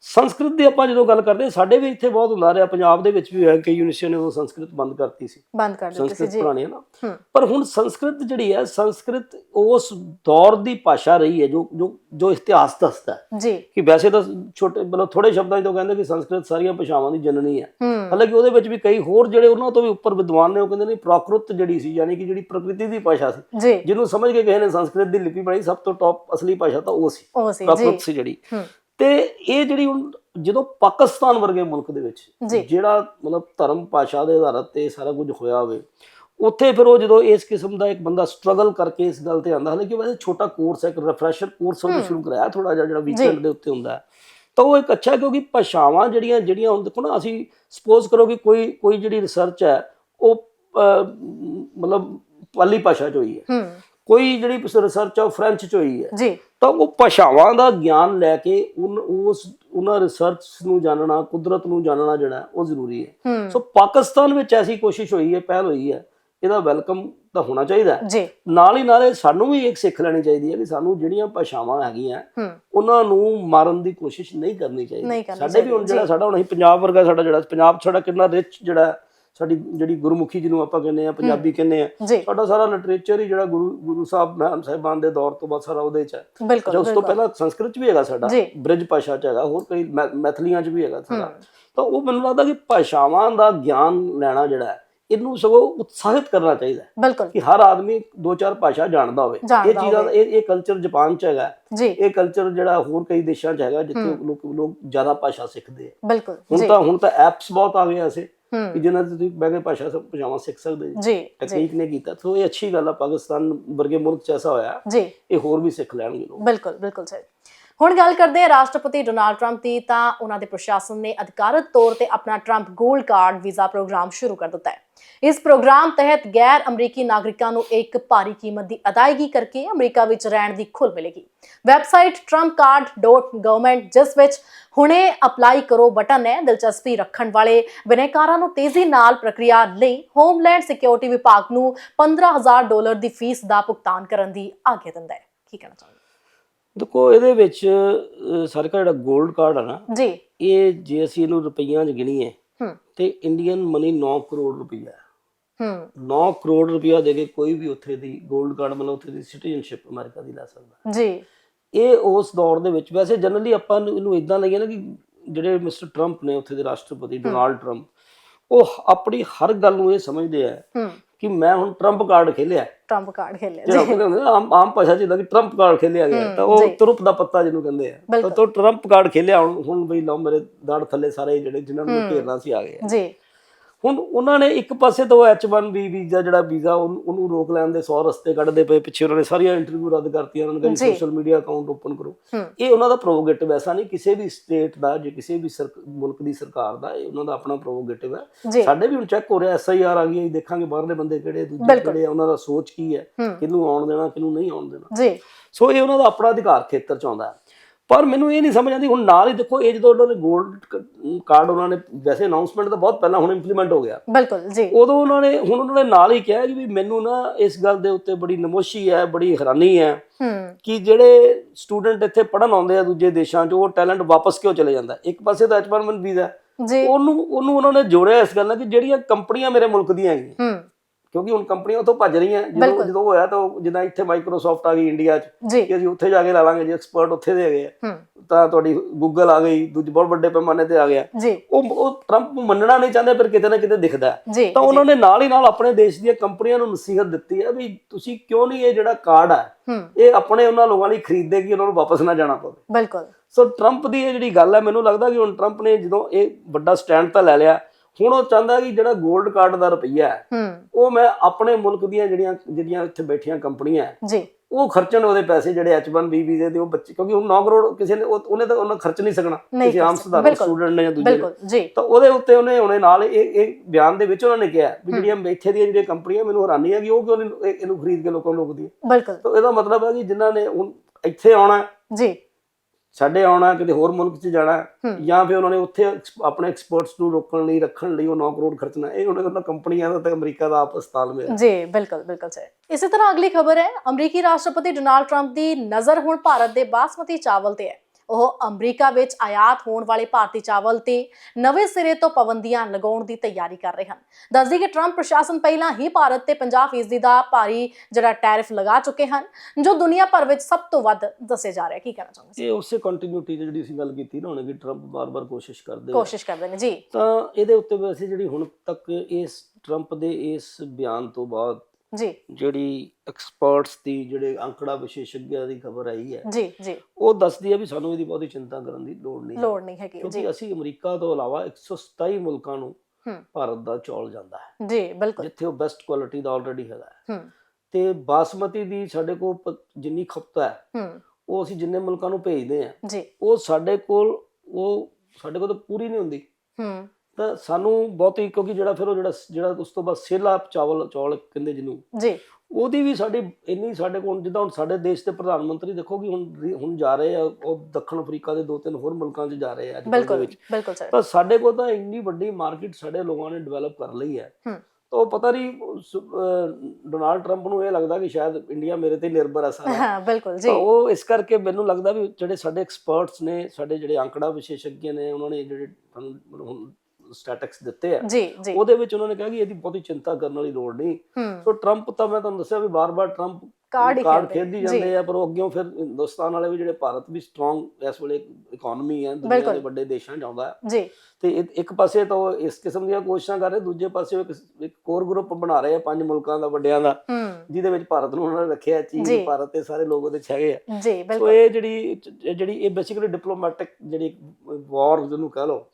ਸੰਸਕ੍ਰਿਤ ਦੀ ਆਪਾਂ ਜਦੋਂ ਗੱਲ ਕਰਦੇ ਹਾਂ, ਸਾਡੇ ਵੀ ਇੱਥੇ ਬਹੁਤ ਹੁੰਦਾ ਰਿਹਾ ਪੰਜਾਬ ਦੇ ਵਿੱਚ ਵੀ ਹੋਇਆ ਕਈ ਯੂਨੀਵਰਸਿਟੀਆਂ ਨੇ ਉਹ ਸੰਸਕ੍ਰਿਤ ਬੰਦ ਕਰਤੀ ਸੀ। ਬੰਦ ਕਰ ਦਿੱਤੀ ਸੀ ਸੰਸਕ੍ਰਿਤ ਜੀ। ਪੜ੍ਹਾਉਣੀ ਹੈ ਨਾ। ਹੂੰ। ਪਰ ਹੁਣ ਸੰਸਕ੍ਰਿਤ ਜਿਹੜੀ ਹੈ ਸੰਸਕ੍ਰਿਤ ਉਸ ਦੌਰ ਦੀ ਭਾਸ਼ਾ ਰਹੀ ਹੈ ਜੋ ਜੋ ਜੋ ਇਤਿਹਾਸ ਦੱਸਦਾ ਹੈ। ਜੀ। ਕਿ ਵੈਸੇ ਤਾਂ ਛੋਟੇ ਮਤਲਬ ਥੋੜੇ ਸ਼ਬਦਾਂ 'ਚ ਤਾਂ ਕਹਿੰਦੇ ਕਿ ਸੰਸਕ੍ਰਿਤ ਸਾਰੀਆਂ ਭਾਸ਼ਾਵਾਂ ਦੀ ਜਨਨੀ ਹੈ। ਹੂੰ। ਹਾਲਾਂਕਿ ਉਹਦੇ ਵਿੱਚ ਵੀ ਕਈ ਹੋਰ ਜਿਹੜੇ ਉਹਨਾਂ ਤੋਂ ਵੀ ਉੱਪਰ ਵਿਦਵਾਨ ਨੇ ਉਹ ਕਹਿੰਦੇ ਨੇ ਪ੍ਰਾਕ੍ਰਿਤ ਜਿਹੜੀ ਸੀ ਯਾਨੀ ਕਿ ਜਿਹੜੀ ਪ੍ਰਕਿਰਤੀ ਦੀ ਭਾਸ਼ਾ ਸੀ। ਜੀ। ਜਿਹਨੂੰ ਸਮਝ ਕੇ ਕਿਸੇ ਨੇ ਸੰਸਕ੍ਰਿਤ ਦੀ ਲਿਪੀ ਬਣਾਈ ਸਭ ਤੋਂ ਟੌਪ ਅਸਲੀ ਭਾਸ਼ਾ ਤਾਂ ਉਹ ਸੀ। ਉਹ ਸੀ ਜੀ। ਪ੍ਰਾਕ੍ਰਿਤ ਸੀ ਜਿਹੜੀ। ਹੂੰ। ਤੇ ਇਹ ਜਿਹੜੀ ਹੁਣ ਜਦੋਂ ਪਾਕਿਸਤਾਨ ਵਰਗੇ ਮੁਲਕ ਦੇ ਵਿੱਚ। ਜਿਹੜਾ ਮਤਲਬ ਧਰਮ ਭਾਸ਼ਾ ਦੇ ਆਧਾਰ ਤੇ ਸਾਰਾ ਕੁਝ ਹੋਇਆ ਹੋਵੇ ਉੱਥੇ ਫਿਰ ਉਹ ਜਦੋਂ ਇਸ ਕਿਸਮ ਦਾ ਇੱਕ ਬੰਦਾ ਸਟਰਗਲ ਕਰਕੇ ਇਸ ਗੱਲ ਤੇ ਆਂਦਾ ਹਾਲਾਂਕਿ ਵੈਸੇ ਛੋਟਾ ਕੋਰਸ ਹੈ ਇੱਕ ਰਿਫਰੈਸ਼ਰ ਕੋਰਸ ਉਹਨੇ ਸ਼ੁਰੂ ਕਰਾਇਆ ਥੋੜਾ ਜਿਹਾ ਜਿਹੜਾ ਵੀਕਐਂਡ ਦੇ ਉੱਤੇ ਹੁੰਦਾ ਤਾਂ ਉਹ ਇੱਕ ਅੱਛਾ ਕਿਉਂਕਿ ਭਾਸ਼ਾਵਾਂ ਜਿਹੜੀਆਂ ਜਿਹੜੀਆਂ ਹੁਣ ਦੇਖੋ ਨਾ ਅਸੀਂ ਸਪੋਜ਼ ਕਰੋ ਕਿ ਕੋਈ ਕੋਈ ਜਿਹੜੀ ਰਿਸਰਚ ਹੈ ਉਹ ਮਤਲਬ ਪਾਲੀ ਭਾਸ਼ਾ ਚ ਹੋਈ ਹੈ। ਹੂੰ। ਕੋਈ ਜਿਹੜੀ ਰਿਸਰਚ ਉਹ ਫ੍ਰੈਂਚ ਚ ਹੋਈ ਹੈ। ਜੀ। ਤਾਂ ਉਹ ਭਾਸ਼ਾਵਾਂ ਦਾ ਗਿਆਨ ਲੈ ਕੇ ਉਸ ਉਹਨਾਂ ਰਿਸਰਚ ਨੂੰ ਜਾਣਨਾ ਕੁਦਰਤ ਨੂੰ ਜਾਣਨਾ ਜਿਹੜਾ ਉਹ ਜ਼ਰੂਰੀ ਹੈ। ਸੋ ਪਾਕਿਸਤਾਨ ਵਿੱਚ ਐਸੀ ਕੋਸ਼ਿਸ਼ ਹੋਈ ਹੈ ਪਹਿਲ ਹੋਈ ਹੈ ਇਹਦਾ ਵੈਲਕਮ ਤਾਂ ਹੋਣਾ ਚਾਹੀਦਾ। ਜੀ। ਨਾਲ ਹੀ ਨਾਲੇ ਸਾਨੂੰ ਵੀ ਇੱਕ ਸਿੱਖ ਲੈਣੀ ਚਾਹੀਦੀ ਹੈ ਕਿ ਸਾਨੂੰ ਜਿਹੜੀਆਂ ਭਾਸ਼ਾਵਾਂ ਹੈਗੀਆਂ ਉਹਨਾਂ ਨੂੰ ਮਾਰਨ ਦੀ ਕੋਸ਼ਿਸ਼ ਨਹੀਂ ਕਰਨੀ ਚਾਹੀਦੀ। ਸਾਡੇ ਵੀ ਹੁਣ ਜਿਹੜਾ ਸਾਡਾ ਹੁਣ ਅਸੀਂ ਪੰਜਾਬ ਵਰਗਾ ਸਾਡਾ ਜਿਹੜਾ ਪੰਜਾਬ ਸਾਡਾ ਕਿੰਨਾ ਰਿਚ ਜਿਹੜਾ ਸਾਡੀ ਜਿਹੜੀ ਗੁਰਮੁਖੀ ਜਿਹਨੂੰ ਆਪਾਂ ਕਹਿੰਦੇ ਆ ਪੰਜਾਬੀ ਕਹਿੰਦੇ ਆ ਸਾਡਾ ਸਾਰਾ ਲਿਟਰੇਚਰ ਹੀ ਜਿਹੜਾ ਗੁਰੂ ਗੁਰੂ ਸਾਹਿਬ ਮਹਾਨ ਸਾਹਿਬਾਨ ਦੇ ਦੌਰ ਤੋਂ ਬਾਅਦ ਸਾਰਾ ਉਹਦੇ ਚ ਹੈ। ਉਸ ਤੋਂ ਪਹਿਲਾਂ ਸੰਸਕ੍ਰਿਤ ਚ ਵੀ ਹੈਗਾ ਸਾਡਾ। ਬ੍ਰਿਜ ਭਾਸ਼ਾ ਚ ਹੈਗਾ ਹੋਰ ਕਈ ਮੈਥਲੀਆਂ ਚ ਵੀ ਹੈਗਾ ਸਾਡਾ। ਤਾਂ ਉਹ ਮੈਨੂੰ ਲੱਗਦਾ ਕਿ ਭਾਸ਼ਾਵਾਂ ਦਾ ਗਿਆਨ ਲੈਣਾ ਜਿਹੜਾ ਹੈ ਇਹਨੂੰ ਸਗੋਂ ਉਤਸ਼ਾਹਿਤ ਕਰਨਾ ਚਾਹੀਦਾ ਹੈ ਬਿਲਕੁਲ। ਕਿ ਹਰ ਆਦਮੀ ਦੋ ਚਾਰ ਭਾਸ਼ਾ ਜਾਣਦਾ ਹੋਵੇ। ਇਹ ਚੀਜ਼ਾਂ ਇਹ ਇਹ ਕਲਚਰ ਜਾਪਾਨ ਚ ਹੈਗਾ। ਇਹ ਕਲਚਰ ਜਿਹੜਾ ਹੋਰ ਕਈ ਦੇਸ਼ਾਂ ਚ ਹੈਗਾ ਜਿੱਥੇ ਲੋਕ ਲੋਕ ਜ਼ਿਆਦਾ ਭਾਸ਼ਾ ਸਿੱਖਦੇ ਆ। ਬਿਲਕੁਲ ਹੁਣ ਤਾਂ ਹੁਣ ਤਾਂ ਐਪਸ ਬਹੁਤ ਆ ਗਏ ਐਸੇ। ਕਿ ਜਿਨ੍ਹਾਂ ਤੇ ਤੁਸੀਂ ਬਹਿ ਕੇ ਭਾਸ਼ਾ ਸਭ ਭਾਸ਼ਾਵਾਂ ਸਿੱਖ ਸਕਦੇ ਜੀ ਟੈਕਨੀਕ ਨੇ ਕੀਤਾ। ਸੋ ਇਹ ਅੱਛੀ ਗੱਲ ਆ ਪਾਕਿਸਤਾਨ ਵਰਗੇ ਮੁਲਕ ਚ ਐਸਾ ਹੋਇਆ। ਜੀ। ਇਹ ਹੋਰ ਵੀ ਸਿੱਖ ਲੈਣਗੇ ਲੋਕ। ਬਿਲਕੁਲ ਬਿਲਕੁਲ ਸਹੀ। ਹੁਣ ਗੱਲ ਕਰਦੇ ਹਾਂ ਰਾਸ਼ਟਰਪਤੀ ਡੋਨਾਲਡ ਟਰੰਪ ਦੀ, ਤਾਂ ਉਹਨਾਂ ਦੇ ਪ੍ਰਸ਼ਾਸਨ ਨੇ ਅਧਿਕਾਰਤ ਤੌਰ ਤੇ ਆਪਣਾ Trump gold card visa programme ਸ਼ੁਰੂ ਕਰ ਦਿੱਤਾ ਹੈ। ਇਸ ਪ੍ਰੋਗਰਾਮ ਤਹਿਤ ਗੈਰ ਅਮਰੀਕੀ ਨਾਗਰਿਕਾਂ ਨੂੰ ਇੱਕ ਭਾਰੀ ਕੀਮਤ ਦੀ ਅਦਾਇਗੀ ਕਰਕੇ ਅਮਰੀਕਾ ਵਿੱਚ ਰਹਿਣ ਦੀ ਖੁੱਲ ਮਿਲੇਗੀ। ਵੈਬਸਾਈਟ trumpcard.government ਜਿਸ ਵਿੱਚ ਹੁਣੇ ਅਪਲਾਈ ਕਰੋ ਬਟਨ ਹੈ, ਦਿਲਚਸਪੀ ਰੱਖਣ ਵਾਲੇ ਬਿਨੈਕਾਰਾਂ ਨੂੰ ਤੇਜ਼ੀ ਨਾਲ ਪ੍ਰਕਿਰਿਆ ਲਈ ਹੋਮਲੈਂਡ ਸਿਕਿਉਰਿਟੀ ਵਿਭਾਗ ਨੂੰ 15000 ਡਾਲਰ ਦੀ ਫੀਸ ਦਾ ਭੁਗਤਾਨ ਕਰਨ ਦੀ ਆਗਿਆ ਦਿੰਦਾ ਹੈ। ਕੀ ਕਹਿਣਾ ਚਾਹੁੰਦੇ ਦੇਖੋ ਇਹਦੇ ਵਿੱਚ ਸਰਕਾਰ ਜਿਹੜਾ 골ਡ ਕਾਰਡ ਆ ਨਾ ਜੀ। ਇਹ ਜੇ ਅਸੀਂ ਇਹਨੂੰ ਰੁਪਈਆਂ 'ਚ ਗਿਣੀਏ ਹੂੰ। ਤੇ ਇੰਡੀਅਨ ਮਨੀ 9 ਕਰੋੜ ਰੁਪਈਆ ਹੈ। ਹੂੰ। 9 ਕਰੋੜ ਰੁਪਈਆ ਦੇ ਕੇ ਕੋਈ ਵੀ ਉੱਥੇ ਦੀ 골ਡ ਕਾਰਡ ਮਤਲਬ ਉੱਥੇ ਦੀ ਸਿਟੀਜ਼ਨਸ਼ਿਪ ਅਮਰੀਕਾ ਦੀ ਲੈ ਸਕਦਾ। ਜੀ। ਇਹ ਉਸ ਦੌਰ ਦੇ ਵਿੱਚ ਵੈਸੇ ਜਨਰਲੀ ਆਪਾਂ ਇਹਨੂੰ ਇਦਾਂ ਲਈਏ ਨਾ ਕਿ ਜਿਹੜੇ ਮਿਸਟਰ ਟਰੰਪ ਨੇ ਉੱਥੇ ਦੇ ਰਾਸ਼ਟਰਪਤੀ ਡੋਨਾਲਡ ਟਰੰਪ ਉਹ ਆਪਣੀ ਹਰ ਗੱਲ ਨੂੰ ਇਹ ਸਮਝਦੇ ਆ ਕਿ ਮੈਂ ਹੁਣ ਟਰੰਪ ਕਾਰਡ ਖੇਲਿਆ। ਟਰੰਪ ਕਾਰਡ ਖੇਲਿਆ। ਜਿਹੜਾ ਕਹਿੰਦੇ ਹੁੰਦੇ ਨਾ ਆਮ ਆਮ ਭਾਸ਼ਾ ਚ ਜਿੱਦਾਂ ਕਿ ਟਰੰਪ ਕਾਰਡ ਖੇਲਿਆ ਗਿਆ। ਤਾਂ ਉਹ ਤੁਰਪ ਦਾ ਪੱਤਾ ਜਿਹਨੂੰ ਕਹਿੰਦੇ ਆ। ਤਾਂ ਤੋਂ ਟਰੰਪ ਕਾਰਡ ਖੇਲਿਆ ਹੁਣ ਹੁਣ ਬਈ ਲਓ ਮੇਰੇ ਦਾੜ ਥੱਲੇ ਸਾਰੇ ਜਿਹੜੇ ਜਿਨ੍ਹਾਂ ਨੂੰ ਘੇਰਨਾ ਸੀ ਆ ਗਏ। ਜੀ। ਹੁਣ ਉਹਨਾਂ ਨੇ ਇੱਕ ਪਾਸੇ ਤੋਂ H1B ਵੀਜ਼ਾ ਜਿਹੜਾ ਵੀਜ਼ਾ ਉਹਨੂੰ ਰੋਕ ਲੈਣ ਦੇ 100 ਰਸਤੇ ਕੱਢਦੇ ਪਏ ਪਿੱਛੇ ਉਹਨਾਂ ਨੇ ਸਾਰੀਆਂ ਇੰਟਰਵਿਊ ਰੱਦ ਕਰਤੀਆਂ ਉਹਨਾਂ ਨੇ ਸੋਸ਼ਲ ਮੀਡੀਆ ਅਕਾਊਂਟ ਓਪਨ ਕਰੋ। ਇਹ ਉਹਨਾਂ ਦਾ ਪ੍ਰੋਵੋਗੇਟਿਵ ਐਸਾ ਨਹੀਂ ਕਿਸੇ ਵੀ ਸਟੇਟ ਦਾ ਜੇ ਕਿਸੇ ਵੀ ਮੁਲਕ ਦੀ ਸਰਕਾਰ ਦਾ ਇਹ ਉਹਨਾਂ ਦਾ ਆਪਣਾ ਪ੍ਰੋਵੋਗੇਟਿਵ ਹੈ। ਸਾਡੇ ਵੀ ਹੁਣ ਚੈੱਕ ਹੋ ਰਿਹਾ ਐਸਆਈਆਰ ਆ ਗਈ ਹੈ, ਦੇਖਾਂਗੇ ਬਾਹਰਲੇ ਬੰਦੇ ਕਿਹੜੇ ਦੂਜੇ ਕਿਹੜੇ ਆ ਉਹਨਾਂ ਦਾ ਸੋਚ ਕੀ ਹੂੰ ਕਿਹਨੂੰ ਆਉਣ ਦੇਣਾ ਕਿਹਨੂੰ ਨਹੀਂ ਆਉਣ ਦੇਣਾ। ਜੀ। ਸੋ ਇਹ ਉਹਨਾਂ ਦਾ ਆਪਣਾ ਅਧਿਕਾਰ ਖੇਤਰ ਚ ਆਉਂਦਾ ਹੈ। ਪਰ ਮੈਨੂੰ ਇਹ ਨਹੀਂ ਸਮਝ ਆਉਂਦੀ ਹੁਣ ਨਾਲ ਹੀ ਦੇਖੋ ਇਹ ਜਦੋਂ ਉਹਨਾਂ ਨੇ 골ਡ ਕਾਰਡ ਉਹਨਾਂ ਨੇ ਵੈਸੇ ਅਨਾਉਂਸਮੈਂਟ ਤਾਂ ਬਹੁਤ ਪਹਿਲਾਂ ਹੁਣ ਇੰਪਲੀਮੈਂਟ ਹੋ ਗਿਆ। ਬਿਲਕੁਲ ਜੀ। ਉਦੋਂ ਉਹਨਾਂ ਨੇ ਹੁਣ ਉਹਨਾਂ ਨੇ ਨਾਲ ਹੀ ਕਿਹਾ ਕਿ ਵੀ ਮੈਨੂੰ ਨਾ ਇਸ ਗੱਲ ਦੇ ਉੱਤੇ ਬੜੀ ਨਮੋਸ਼ੀ ਹੈ ਬੜੀ ਹੈਰਾਨੀ ਹੈ ਕਿ ਜਿਹੜੇ ਸਟੂਡੈਂਟ ਇੱਥੇ ਪੜਨ ਆਉਂਦੇ ਆ ਦੂਜੇ ਦੇਸ਼ਾਂ 'ਚ ਉਹ ਟੈਲੈਂਟ ਵਾਪਸ ਕਿਉਂ ਚਲੇ ਜਾਂਦਾ? ਇੱਕ ਪਾਸੇ ਤਾਂ H1B ਵੀਜ਼ਾ ਜੀ। ਉਹਨੂੰ ਉਹਨੂੰ ਉਹਨਾਂ ਨੇ ਜੋੜਿਆ ਇਸ ਗੱਲ ਨਾਲ ਕਿ ਜਿਹੜੀਆਂ ਕੰਪਨੀਆਂ ਮੇਰੇ ਮੁਲਕ ਦੀਆਂ ਹੈਗੀਆਂ ਕਿਉਂਕਿ ਹੁਣ ਕੰਪਨੀਆਂ ਉੱਥੋਂ ਭੱਜ ਰਹੀਆਂ। ਜਦੋਂ ਜਦੋਂ ਹੋਇਆ ਤਾਂ ਜਿੱਦਾਂ ਇੱਥੇ ਮਾਈਕਰੋਸਾਫਟ ਆ ਗਈ ਇੰਡੀਆ 'ਚ ਕਿ ਅਸੀਂ ਉੱਥੇ ਜਾ ਕੇ ਲਾ ਲਾਂਗੇ ਜੇ ਐਕਸਪਰਟ ਉੱਥੇ ਦੇ ਹੈਗੇ ਆ। ਤਾਂ ਤੁਹਾਡੀ ਗੂਗਲ ਆ ਗਈ ਦੂਜੇ ਬਹੁਤ ਵੱਡੇ ਪੈਮਾਨੇ ਤੇ ਆ ਗਿਆ। ਉਹ ਉਹ ਟਰੰਪ ਮੰਨਣਾ ਨਹੀਂ ਚਾਹੁੰਦੇ ਪਰ ਕਿਤੇ ਨਾ ਕਿਤੇ ਦਿਖਦਾ ਤਾਂ ਉਹਨਾਂ ਨੇ ਨਾਲ ਹੀ ਨਾਲ ਆਪਣੇ ਦੇਸ਼ ਦੀਆਂ ਕੰਪਨੀਆਂ ਨੂੰ ਨਸੀਹਤ ਦਿੱਤੀ ਹੈ ਵੀ ਤੁਸੀਂ ਕਿਉਂ ਨਹੀਂ ਇਹ ਜਿਹੜਾ ਕਾਰਡ ਹੂੰ। ਇਹ ਆਪਣੇ ਉਹਨਾਂ ਲੋਕਾਂ ਲਈ ਖਰੀਦਦੇ ਕਿ ਉਹਨਾਂ ਨੂੰ ਵਾਪਸ ਨਾ ਜਾਣਾ ਪਵੇ। ਬਿਲਕੁਲ। ਸੋ ਟਰੰਪ ਦੀ ਇਹ ਜਿਹੜੀ ਗੱਲ ਹੈ ਮੈਨੂੰ ਲੱਗਦਾ ਕਿ ਹੁਣ ਟਰੰਪ ਨੇ ਜਦੋਂ ਇਹ ਵੱਡਾ ਸਟੈਂਡ ਤਾਂ ਲੈ ਲਿਆ ਹੁਣ ਉਹ ਚਾਹੁੰਦਾ ਕਿ ਜਿਹੜਾ 골ਡ ਕਾਰਡ ਦਾ ਰੁਪਈਆ ਹੈ ਹੂੰ। ਉਹ ਮੈਂ ਆਪਣੇ ਮੁਲਕ ਦੀਆਂ ਜਿਹੜੀਆਂ ਜਿਹੜੀਆਂ ਇੱਥੇ ਬੈਠੀਆਂ ਕੰਪਨੀਆਂ ਹੈ ਜੀ। ਉਹ ਖਰਚਣ ਉਹਦੇ ਪੈਸੇ ਜਿਹੜੇ H1B ਵੀਜ਼ੇ ਦੇ ਉਹ ਬੱਚੇ ਕਿਉਂਕਿ ਹੁਣ 9 ਕਰੋੜ ਕਿਸੇ ਨੇ ਉਹ- ਉਹਨੇ ਤਾਂ ਉਹਨਾਂ ਖਰਚ ਨਹੀਂ ਸਕਣਾ। ਕਿਸੇ ਆਮ ਸਧਾਰਨ। ਸਟੂਡੈਂਟ ਨੇ ਜਾਂ ਦੂਜੇ ਨੇ। ਬਿਲਕੁਲ ਜੀ। ਤਾਂ ਉਹਦੇ ਉੱਤੇ ਉਹਨੇ ਹੁਣੇ ਨਾਲ ਇਹ ਇਹ ਬਿਆਨ ਦੇ ਵਿੱਚ ਉਹਨਾਂ ਨੇ ਕਿਹਾ ਵੀ ਜਿਹੜੀਆਂ ਇੱਥੇ ਦੀਆਂ ਜਿਹੜੀਆਂ ਕੰਪਨੀਆਂ ਮੈਨੂੰ ਹੈਰਾਨੀ ਹੈ ਕਿ ਉਹ ਕਿਉਂ ਇਹਨੂੰ ਖਰੀਦ ਕੇ ਲੋਕਾਂ ਨੂੰ ਰੋਕਦੀਆਂ? ਬਿਲਕੁਲ। ਤਾਂ ਇਹਦਾ ਮਤਲਬ ਹੈ ਕਿ ਜਿਨ੍ਹਾਂ ਨੇ ਹੁਣ ਇੱਥੇ ਆਉਣਾ ਹੈ, ਜੀ। ਸਾਡੇ ਆਉਣਾ ਕਿਤੇ ਹੋਰ ਮੁਲਕ 'ਚ ਜਾਣਾ। ਜਾਂ ਫਿਰ ਉਹਨਾਂ ਨੇ ਉੱਥੇ ਆਪਣੇ ਐਕਸਪਰਟਸ ਨੂੰ ਰੋਕਣ ਲਈ ਰੱਖਣ ਲਈ ਉਹ 9 ਕਰੋੜ ਖਰਚਣਾ ਇਹ ਉਹਨਾਂ ਉਹਨਾਂ ਕੰਪਨੀਆਂ ਦਾ ਤੇ ਅਮਰੀਕਾ ਦਾ ਆਪਸ ਤਾਲਮੇਲ ਜੀ ਬਿਲਕੁਲ ਬਿਲਕੁਲ ਸਹੀ ਇਸੇ ਤਰ੍ਹਾਂ ਅਗਲੀ ਖਬਰ ਹੈ ਅਮਰੀਕੀ ਰਾਸ਼ਟਰਪਤੀ ਡੋਨਾਲਡ ਟਰੰਪ ਦੀ ਨਜ਼ਰ ਹੁਣ ਭਾਰਤ ਦੇ ਬਾਸਮਤੀ ਚਾਵਲ ਤੇ ਹੈ। ਉਹ ਅਮਰੀਕਾ ਵਿੱਚ ਆਯਾਤ ਹੋਣ ਵਾਲੇ ਭਾਰਤੀ ਚਾਵਲ ਤੇ ਨਵੇਂ ਸਿਰੇ ਤੋਂ ਪਾਬੰਦੀਆਂ ਲਗਾਉਣ ਦੀ ਤਿਆਰੀ ਕਰ ਰਹੇ ਹਨ। ਦੱਸਦੀ ਕਿ ਟਰੰਪ ਪ੍ਰਸ਼ਾਸਨ ਪਹਿਲਾਂ ਹੀ ਭਾਰਤ ਤੇ 50% ਦਾ ਭਾਰੀ ਜਿਹੜਾ ਟੈਰਿਫ ਲਗਾ ਚੁੱਕੇ ਹਨ ਜੋ ਦੁਨੀਆ ਭਰ ਵਿੱਚ ਸਭ ਤੋਂ ਵੱਧ ਦੱਸੇ ਜਾ ਰਿਹਾ ਕੀ ਕਹਿਣਾ ਚਾਹੁੰਦੇ ਇਹ ਉਸੇ ਕੰਟੀਨਿਊਟੀ ਜਿਹੜੀ ਅਸੀਂ ਗੱਲ ਕੀਤੀ ਨਾ ਹੁਣ ਕਿ ਟਰੰਪ ਬਾਰ-ਬਾਰ ਕੋਸ਼ਿਸ਼ ਕਰਦੇ ਕੋਸ਼ਿਸ਼ ਕਰਦੇ ਨੇ ਜੀ। ਤਾਂ ਇਹਦੇ ਉੱਤੇ ਵੈਸੇ ਜਿਹੜੀ ਹੁਣ ਤੱਕ ਇਸ ਟਰੰਪ ਦੇ ਇਸ ਬਿਆਨ ਤੋਂ ਬਾਅਦ ਜੀ। ਜਿਹੜੀ ਐਕਸਪਰਟਸ ਦੀ ਜਿਹੜੇ ਅੰਕੜਾ ਵਿਸ਼ੇਸ਼জ্ञਾਂ ਦੀ ਖਬਰ ਆਈ ਹੈ ਜੀ ਜੀ। ਉਹ ਦੱਸਦੀ ਹੈ ਵੀ ਸਾਨੂੰ ਇਹਦੀ ਬਹੁਤੀ ਚਿੰਤਾ ਕਰਨ ਦੀ ਲੋੜ ਨਹੀਂ। ਲੋੜ ਨਹੀਂ ਹੈਗੀ ਜੀ। ਕਿਉਂਕਿ ਅਸੀਂ ਅਮਰੀਕਾ ਤੋਂ ਇਲਾਵਾ 127 ਮੁਲਕਾਂ ਨੂੰ ਭਾਰਤ ਦਾ ਚੌਲ ਜਾਂਦਾ ਹੈ। ਜੀ ਬਿਲਕੁਲ। ਜਿੱਥੇ ਉਹ ਬੈਸਟ ਕੁਆਲਿਟੀ ਦਾ ਆਲਰੇਡੀ ਹੈਗਾ ਹੈ। ਤੇ ਬਾਸਮਤੀ ਦੀ ਸਾਡੇ ਕੋਲ ਜਿੰਨੀ ਖਪਤ ਹੈ ਹੂੰ। ਉਹ ਅਸੀਂ ਜਿੰਨੇ ਮੁਲਕਾਂ ਨੂੰ ਭੇਜਦੇ ਆ ਜੀ। ਉਹ ਸਾਡੇ ਕੋਲ ਉਹ ਸਾਡੇ ਕੋਲ ਤਾਂ ਪੂਰੀ ਨਹੀਂ ਹੁੰਦੀ। ਹੂੰ। ਤਾਂ ਸਾਨੂੰ ਬਹੁਤੀ ਕਿਉਂਕਿ ਜਿਹੜਾ ਫਿਰ ਉਹ ਜਿਹੜਾ ਜਿਹੜਾ ਉਸ ਤੋਂ ਬਾਅਦ ਸੇਲਾ ਚਾਵਲ ਚੌਲ ਕਹਿੰਦੇ ਜਿਹਨੂੰ ਜੀ। ਉਹਦੀ ਵੀ ਸਾਡੀ ਇੰਨੀ ਸਾਡੇ ਕੋਲ ਜਿੱਦਾਂ ਹੁਣ ਸਾਡੇ ਦੇਸ਼ ਦੇ ਪ੍ਰਧਾਨ ਮੰਤਰੀ ਦੇਖੋ ਕਿ ਹੁਣ ਹੁਣ ਜਾ ਰਹੇ ਆ ਉਹ ਦੱਖਣ ਅਫਰੀਕਾ ਦੇ ਦੋ ਤਿੰਨ ਹੋਰ ਮੁਲਕਾਂ 'ਚ ਜਾ ਰਹੇ ਆ ਅੱਜ ਦੇ ਵਿੱਚ। ਬਿਲਕੁਲ ਸਰ। ਤਾਂ ਸਾਡੇ ਕੋਲ ਤਾਂ ਇੰਨੀ ਵੱਡੀ ਮਾਰਕੀਟ ਸਾਡੇ ਲੋਕਾਂ ਨੇ ਡਿਵੈਲਪ ਕਰ ਲਈ ਹੈ। ਹੂੰ। ਤਾਂ ਉਹ ਪਤਾ ਨਹੀਂ ਡੋਨਾਲਡ ਟਰੰਪ ਨੂੰ ਇਹ ਲੱਗਦਾ ਕਿ ਸ਼ਾਇਦ ਇੰਡੀਆ ਮੇਰੇ ਤੇ ਹੀ ਨਿਰਭਰ ਹੈ ਸਾਰਾ। ਹਾਂ ਬਿਲਕੁਲ ਜੀ। ਤਾਂ ਉਹ ਇਸ ਕਰਕੇ ਮੈਨੂੰ ਲੱਗਦਾ ਵੀ ਜਿਹੜੇ ਸਾਡੇ ਐਕਸਪਰਟਸ ਨੇ ਸਾਡੇ ਜਿਹੜੇ ਅੰਕੜਾ ਵਿਸ਼ੇਸ਼জ্ञ ਨੇ ਉਹਨਾਂ ਨੇ ਜਿਹੜੇ ਸਟੈਟਿਕਸ ਦਿੱਤੇ ਆ। ਉਹਦੇ ਵਿੱਚ ਉਹਨਾਂ ਨੇ ਕਿਹਾ ਕਿ ਇਹਦੀ ਬਹੁਤੀ ਚਿੰਤਾ ਕਰਨ ਵਾਲੀ ਲੋੜ ਨਹੀਂ। ਸੋ ਟਰੰਪ ਤਾਂ ਮੈਂ ਤੁਹਾਨੂੰ ਦੱਸਿਆ ਵੀ ਬਾਰ-ਬਾਰ ਟਰੰਪ ਕਾਰਡ ਹੀ ਕਾਰਡ ਖੇਡੀ ਜਾਂਦੇ ਆ ਪਰ ਉਹ ਅੱਗਿਓਂ ਫਿਰ ਹਿੰਦੁਸਤਾਨ ਵਾਲੇ ਵੀ ਜਿਹੜੇ ਭਾਰਤ ਵੀ ਸਟਰੋਂਗ ਇਸ ਵੇਲੇ ਇਕਨੋਮੀ ਹੈ ਦੁਨੀਆ। ਦੇ ਵੱਡੇ ਦੇਸ਼ਾਂ 'ਚ ਆਉਂਦਾ। ਹੈ ਜੀ। ਤੇ ਇੱਕ ਪਾਸੇ ਤਾਂ ਉਹ ਇਸ ਕਿਸਮ ਦੀਆਂ ਕੋਸ਼ਿਸ਼ਾਂ ਕਰ ਰਹੇ ਦੂਜੇ ਪਾਸੇ ਉਹ ਇੱਕ ਕੋਰ ਗਰੁੱਪ ਬਣਾ ਰਹੇ ਆ ਪੰਜ ਮੁਲਕਾਂ ਦਾ ਵੱਡਿਆਂ ਦਾ ਜਿਹਦੇ ਵਿੱਚ ਭਾਰਤ ਨੂੰ ਉਹਨਾਂ ਨੇ ਰੱਖਿਆ। ਚੀਨ ਭਾਰਤ ਤੇ ਸਾਰੇ ਲੋਕ ਉਹਦੇ ਹੈਗੇ ਆ। ਜੀ ਸੋ ਬਿਲਕੁਲ। ਇਹ ਜਿਹੜੀ ਜਿਹੜੀ ਇਹ ਬੇਸਿਕਲੀ ਡਿਪਲੋਮੈਟਿਕ ਜਿਹੜੀ ਵਾਰ ਜਿਹਨੂੰ ਕਹ ਲਓ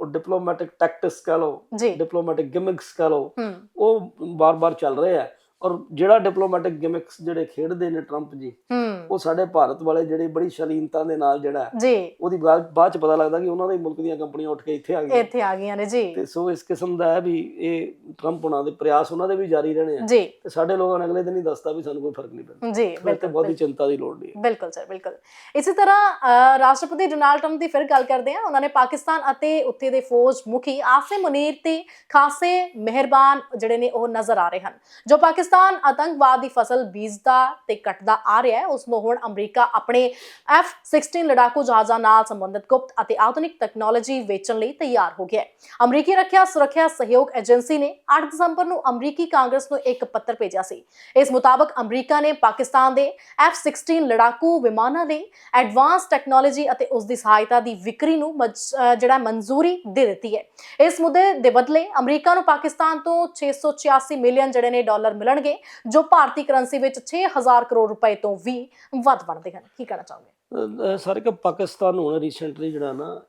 ਉਹ ਡਿਪਲੋਮੈਟਿਕ ਟੈਕਟਿਕਸ ਕਹ ਲਓ ਡਿਪਲੋਮੈਟਿਕ ਗਿਮਿਕਸ ਕਹ ਲਓ ਉਹ ਬਾਰ-ਬਾਰ ਚੱਲ ਰਹੇ ਆ। ਔਰ ਜਿਹੜਾ ਡਿਪਲੋਮੈਟਿਕ ਗਿਮਿਕਸ ਜਿਹੜੇ ਖੇਡਦੇ ਨੇ ਟਰੰਪ ਜੀ ਹੂੰ। ਉਹ ਸਾਡੇ ਭਾਰਤ ਵਾਲੇ ਜਿਹੜੇ ਬੜੀ ਸ਼ਲੀਨਤਾ ਦੇ ਨਾਲ ਜਿਹੜਾ ਹੈ, ਜੀ। ਉਹਦੀ ਬਾਅਦ ਚ ਪਤਾ ਲੱਗਦਾ ਕਿ ਉਹਨਾਂ ਦੇ ਮੁਲਕ ਦੀਆਂ ਕੰਪਨੀਆਂ ਉੱਠ ਕੇ ਇੱਥੇ ਆ ਗਈਆਂ। ਇੱਥੇ ਆ ਗਈਆਂ ਨੇ ਜੀ। ਤੇ ਸੋ ਇਸ ਕਿਸਮ ਦਾ ਹੈ ਵੀ ਇਹ ਟਰੰਪ ਉਹਨਾਂ ਦੇ ਪ੍ਰਯਾਸ ਉਹਨਾਂ ਦੇ ਵੀ ਜਾਰੀ ਰਹਿਣੇ ਆ। ਜੀ। ਤੇ ਸਾਡੇ ਲੋਕਾਂ ਨੇ ਅਗਲੇ ਦਿਨ ਹੀ ਦੱਸਤਾ ਵੀ ਸਾਨੂੰ ਕੋਈ ਫ਼ਰਕ ਨਹੀਂ ਪੈਂਦਾ। ਜੀ ਬਿਲਕੁਲ ਬਹੁਤੀ ਚਿੰਤਾ ਦੀ ਲੋੜ ਨਹੀਂ ਹੈ। ਬਿਲਕੁਲ ਸਰ ਬਿਲਕੁਲ। ਇਸੇ ਤਰ੍ਹਾਂ ਰਾਸ਼ਟਰਪਤੀ ਡੋਨਾਲਡ ਟਰੰਪ ਦੀ ਫਿਰ ਗੱਲ ਕਰਦੇ ਹਾਂ। ਉਹਨਾਂ ਨੇ ਪਾਕਿਸਤਾਨ ਅਤੇ ਉੱਥੇ ਦੇ ਫੌਜ ਮੁਖੀ ਆਸਿਮ ਮੁਨੀਰ ਤੇ ਖਾਸੇ ਮਿਹਰਬਾਨ ਜਿਹੜੇ ਨੇ ਉਹ ਨਜ਼ਰ ਆ ਰਹੇ ਹਨ। ਜੋ ਪਾਕਿਸਤਾਨ ਆਤੰਕਵਾਦ ਦੀ ਫਸਲ ਬੀਜਦਾ ਤੇ ਕੱਟਦਾ ਆ ਰਿਹਾ ਹੈ। ਉਸ ਨੂੰ ਹੁਣ ਅਮਰੀਕਾ ਆਪਣੇ F-16 ਲੜਾਕੂ ਜਹਾਜ਼ਾਂ ਨਾਲ ਸੰਬੰਧਿਤ ਗੁਪਤ ਅਤੇ ਆਧੁਨਿਕ ਟੈਕਨੋਲੋਜੀ ਵੇਚਣ ਲਈ ਤਿਆਰ ਹੋ ਗਿਆ ਹੈ। ਅਮਰੀਕੀ ਰੱਖਿਆ ਸੁਰੱਖਿਆ ਸਹਿਯੋਗ ਏਜੰਸੀ ਨੇ 8 ਦਸੰਬਰ ਨੂੰ ਅਮਰੀਕੀ ਕਾਂਗਰਸ ਨੂੰ ਇੱਕ ਪੱਤਰ ਭੇਜਿਆ ਸੀ। ਇਸ ਮੁਤਾਬਕ ਅਮਰੀਕਾ ਨੇ ਪਾਕਿਸਤਾਨ ਦੇ F-16 ਲੜਾਕੂ ਵਿਮਾਨਾਂ ਲਈ ਐਡਵਾਂਸ ਟੈਕਨੋਲੋਜੀ ਅਤੇ ਉਸ ਦੀ ਸਹਾਇਤਾ ਦੀ ਵਿਕਰੀ ਨੂੰ ਮਜ- ਜਿਹੜਾ ਮਨਜ਼ੂਰੀ ਦੇ ਦਿੱਤੀ ਹੈ। ਇਸ ਮੁੱਦੇ ਦੇ ਬਦਲੇ ਅਮਰੀਕਾ ਨੂੰ ਪਾਕਿਸਤਾਨ ਤੋਂ 686 ਮਿਲੀਅਨ ਜਿਹੜੇ ਨੇ ਡਾਲਰ ਮਿਲਣ ਮਿਲਣਗੇ ਜੋ ਭਾਰਤੀ ਕਰੰਸੀ ਵਿੱਚ 6000 ਕਰੋੜ ਰੁਪਏ ਤੋਂ ਵੀ ਵੱਧ ਬਣਦੇ ਹਨ। ਕੀ ਕਹਿਣਾ ਚਾਹੋਗੇ? ਸਾਰੇ ਕਿ ਪਾਕਿਸਤਾਨ ਨੂੰ ਹੁਣ ਰੀਸੈਂਟਲੀ ਜਿਹੜਾ ਨਾ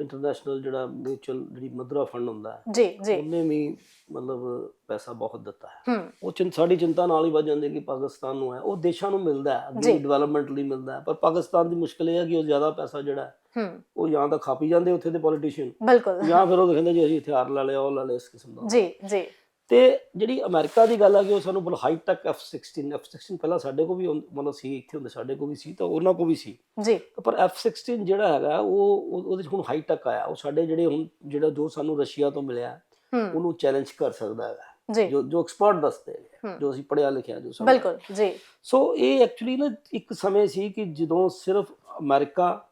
ਇੰਟਰਨੈਸ਼ਨਲ ਜਿਹੜਾ ਮਿਊਚੁਅਲ ਜਿਹੜੀ ਮੁਦਰਾ ਫੰਡ ਹੁੰਦਾ ਜੀ ਜੀ। ਉਹਨੇ ਵੀ ਮਤਲਬ ਪੈਸਾ ਬਹੁਤ ਦਿੱਤਾ ਹੈ। ਉਹ ਚਿੰ ਸਾਡੀ ਚਿੰਤਾ ਨਾਲ ਹੀ ਵੱਧ ਜਾਂਦੀ ਹੈ ਕਿ ਪਾਕਿਸਤਾਨ ਨੂੰ ਹੈ। ਉਹ ਦੇਸ਼ਾਂ ਨੂੰ ਮਿਲਦਾ ਹੈ। ਅੱਗੇ ਡਿਵੈਲਪਮੈਂਟ ਲਈ ਮਿਲਦਾ ਹੈ। ਪਰ ਪਾਕਿਸਤਾਨ ਦੀ ਮੁਸ਼ਕਲ ਇਹ ਹੈ ਕਿ ਉਹ ਜ਼ਿਆਦਾ ਪੈਸਾ ਜਿਹੜਾ ਉਹ ਜਾਂ ਤਾਂ ਖਾਪੀ ਜਾਂਦੇ ਉੱਥੇ ਦੇ ਪੋਲੀਟੀਸ਼ੀਅਨ ਬਿਲਕੁਲ। ਜਾਂ ਫਿਰ ਉਹ ਕਹਿੰਦੇ ਜੀ ਅਸੀਂ ਹਥਿਆਰ ਲੈ ਲਿਆ ਉਹ ਲੈ ਲਿਆ ਇਸ ਕਿਸਮ ਦਾ। ਜੀ ਜੀ। ਤੇ ਜਿਹੜੀ ਅਮਰੀਕਾ ਦੀ ਗੱਲ ਆ ਕਿ ਉਹ ਸਾਨੂੰ ਬਲ ਹਾਈ ਟੈਕ F16 F16 ਪਹਿਲਾਂ ਸਾਡੇ ਕੋਲ ਵੀ ਮਤਲਬ ਸੀ ਇੱਥੇ ਹੁੰਦੇ ਸਾਡੇ ਕੋਲ ਵੀ ਸੀ ਤਾਂ ਉਹਨਾਂ ਕੋਲ ਵੀ ਸੀ। ਜੀ। ਪਰ F16 ਜਿਹੜਾ ਹੈਗਾ ਉਹ ਉਹ- ਉਹਦੇ ਹੁਣ ਹਾਈ ਟੈਕ ਆਇਆ। ਉਹ ਸਾਡੇ ਜਿਹੜੇ ਹੁਣ ਜਿਹੜਾ ਜੋ ਸਾਨੂੰ ਰਸ਼ੀਆ ਤੋਂ ਮਿਲਿਆ ਉਹਨੂੰ ਚੈਲੰਜ ਕਰ ਸਕਦਾ ਹੈਗਾ। ਜੀ। ਜੋ ਜੋ ਐਕਸਪਰਟ ਦੱਸਦੇ ਨੇ। ਜੋ ਅਸੀਂ ਪੜਿਆ ਲਿਖਿਆ ਜੋ ਸਮਝ ਬਿਲਕੁਲ ਜੀ। ਸੋ ਇਹ ਐਕਚੁਅਲੀ ਨਾ ਇੱਕ ਸਮੇਂ ਸੀ ਕਿ ਜਦੋਂ ਸਿਰਫ ਅਮਰੀਕਾ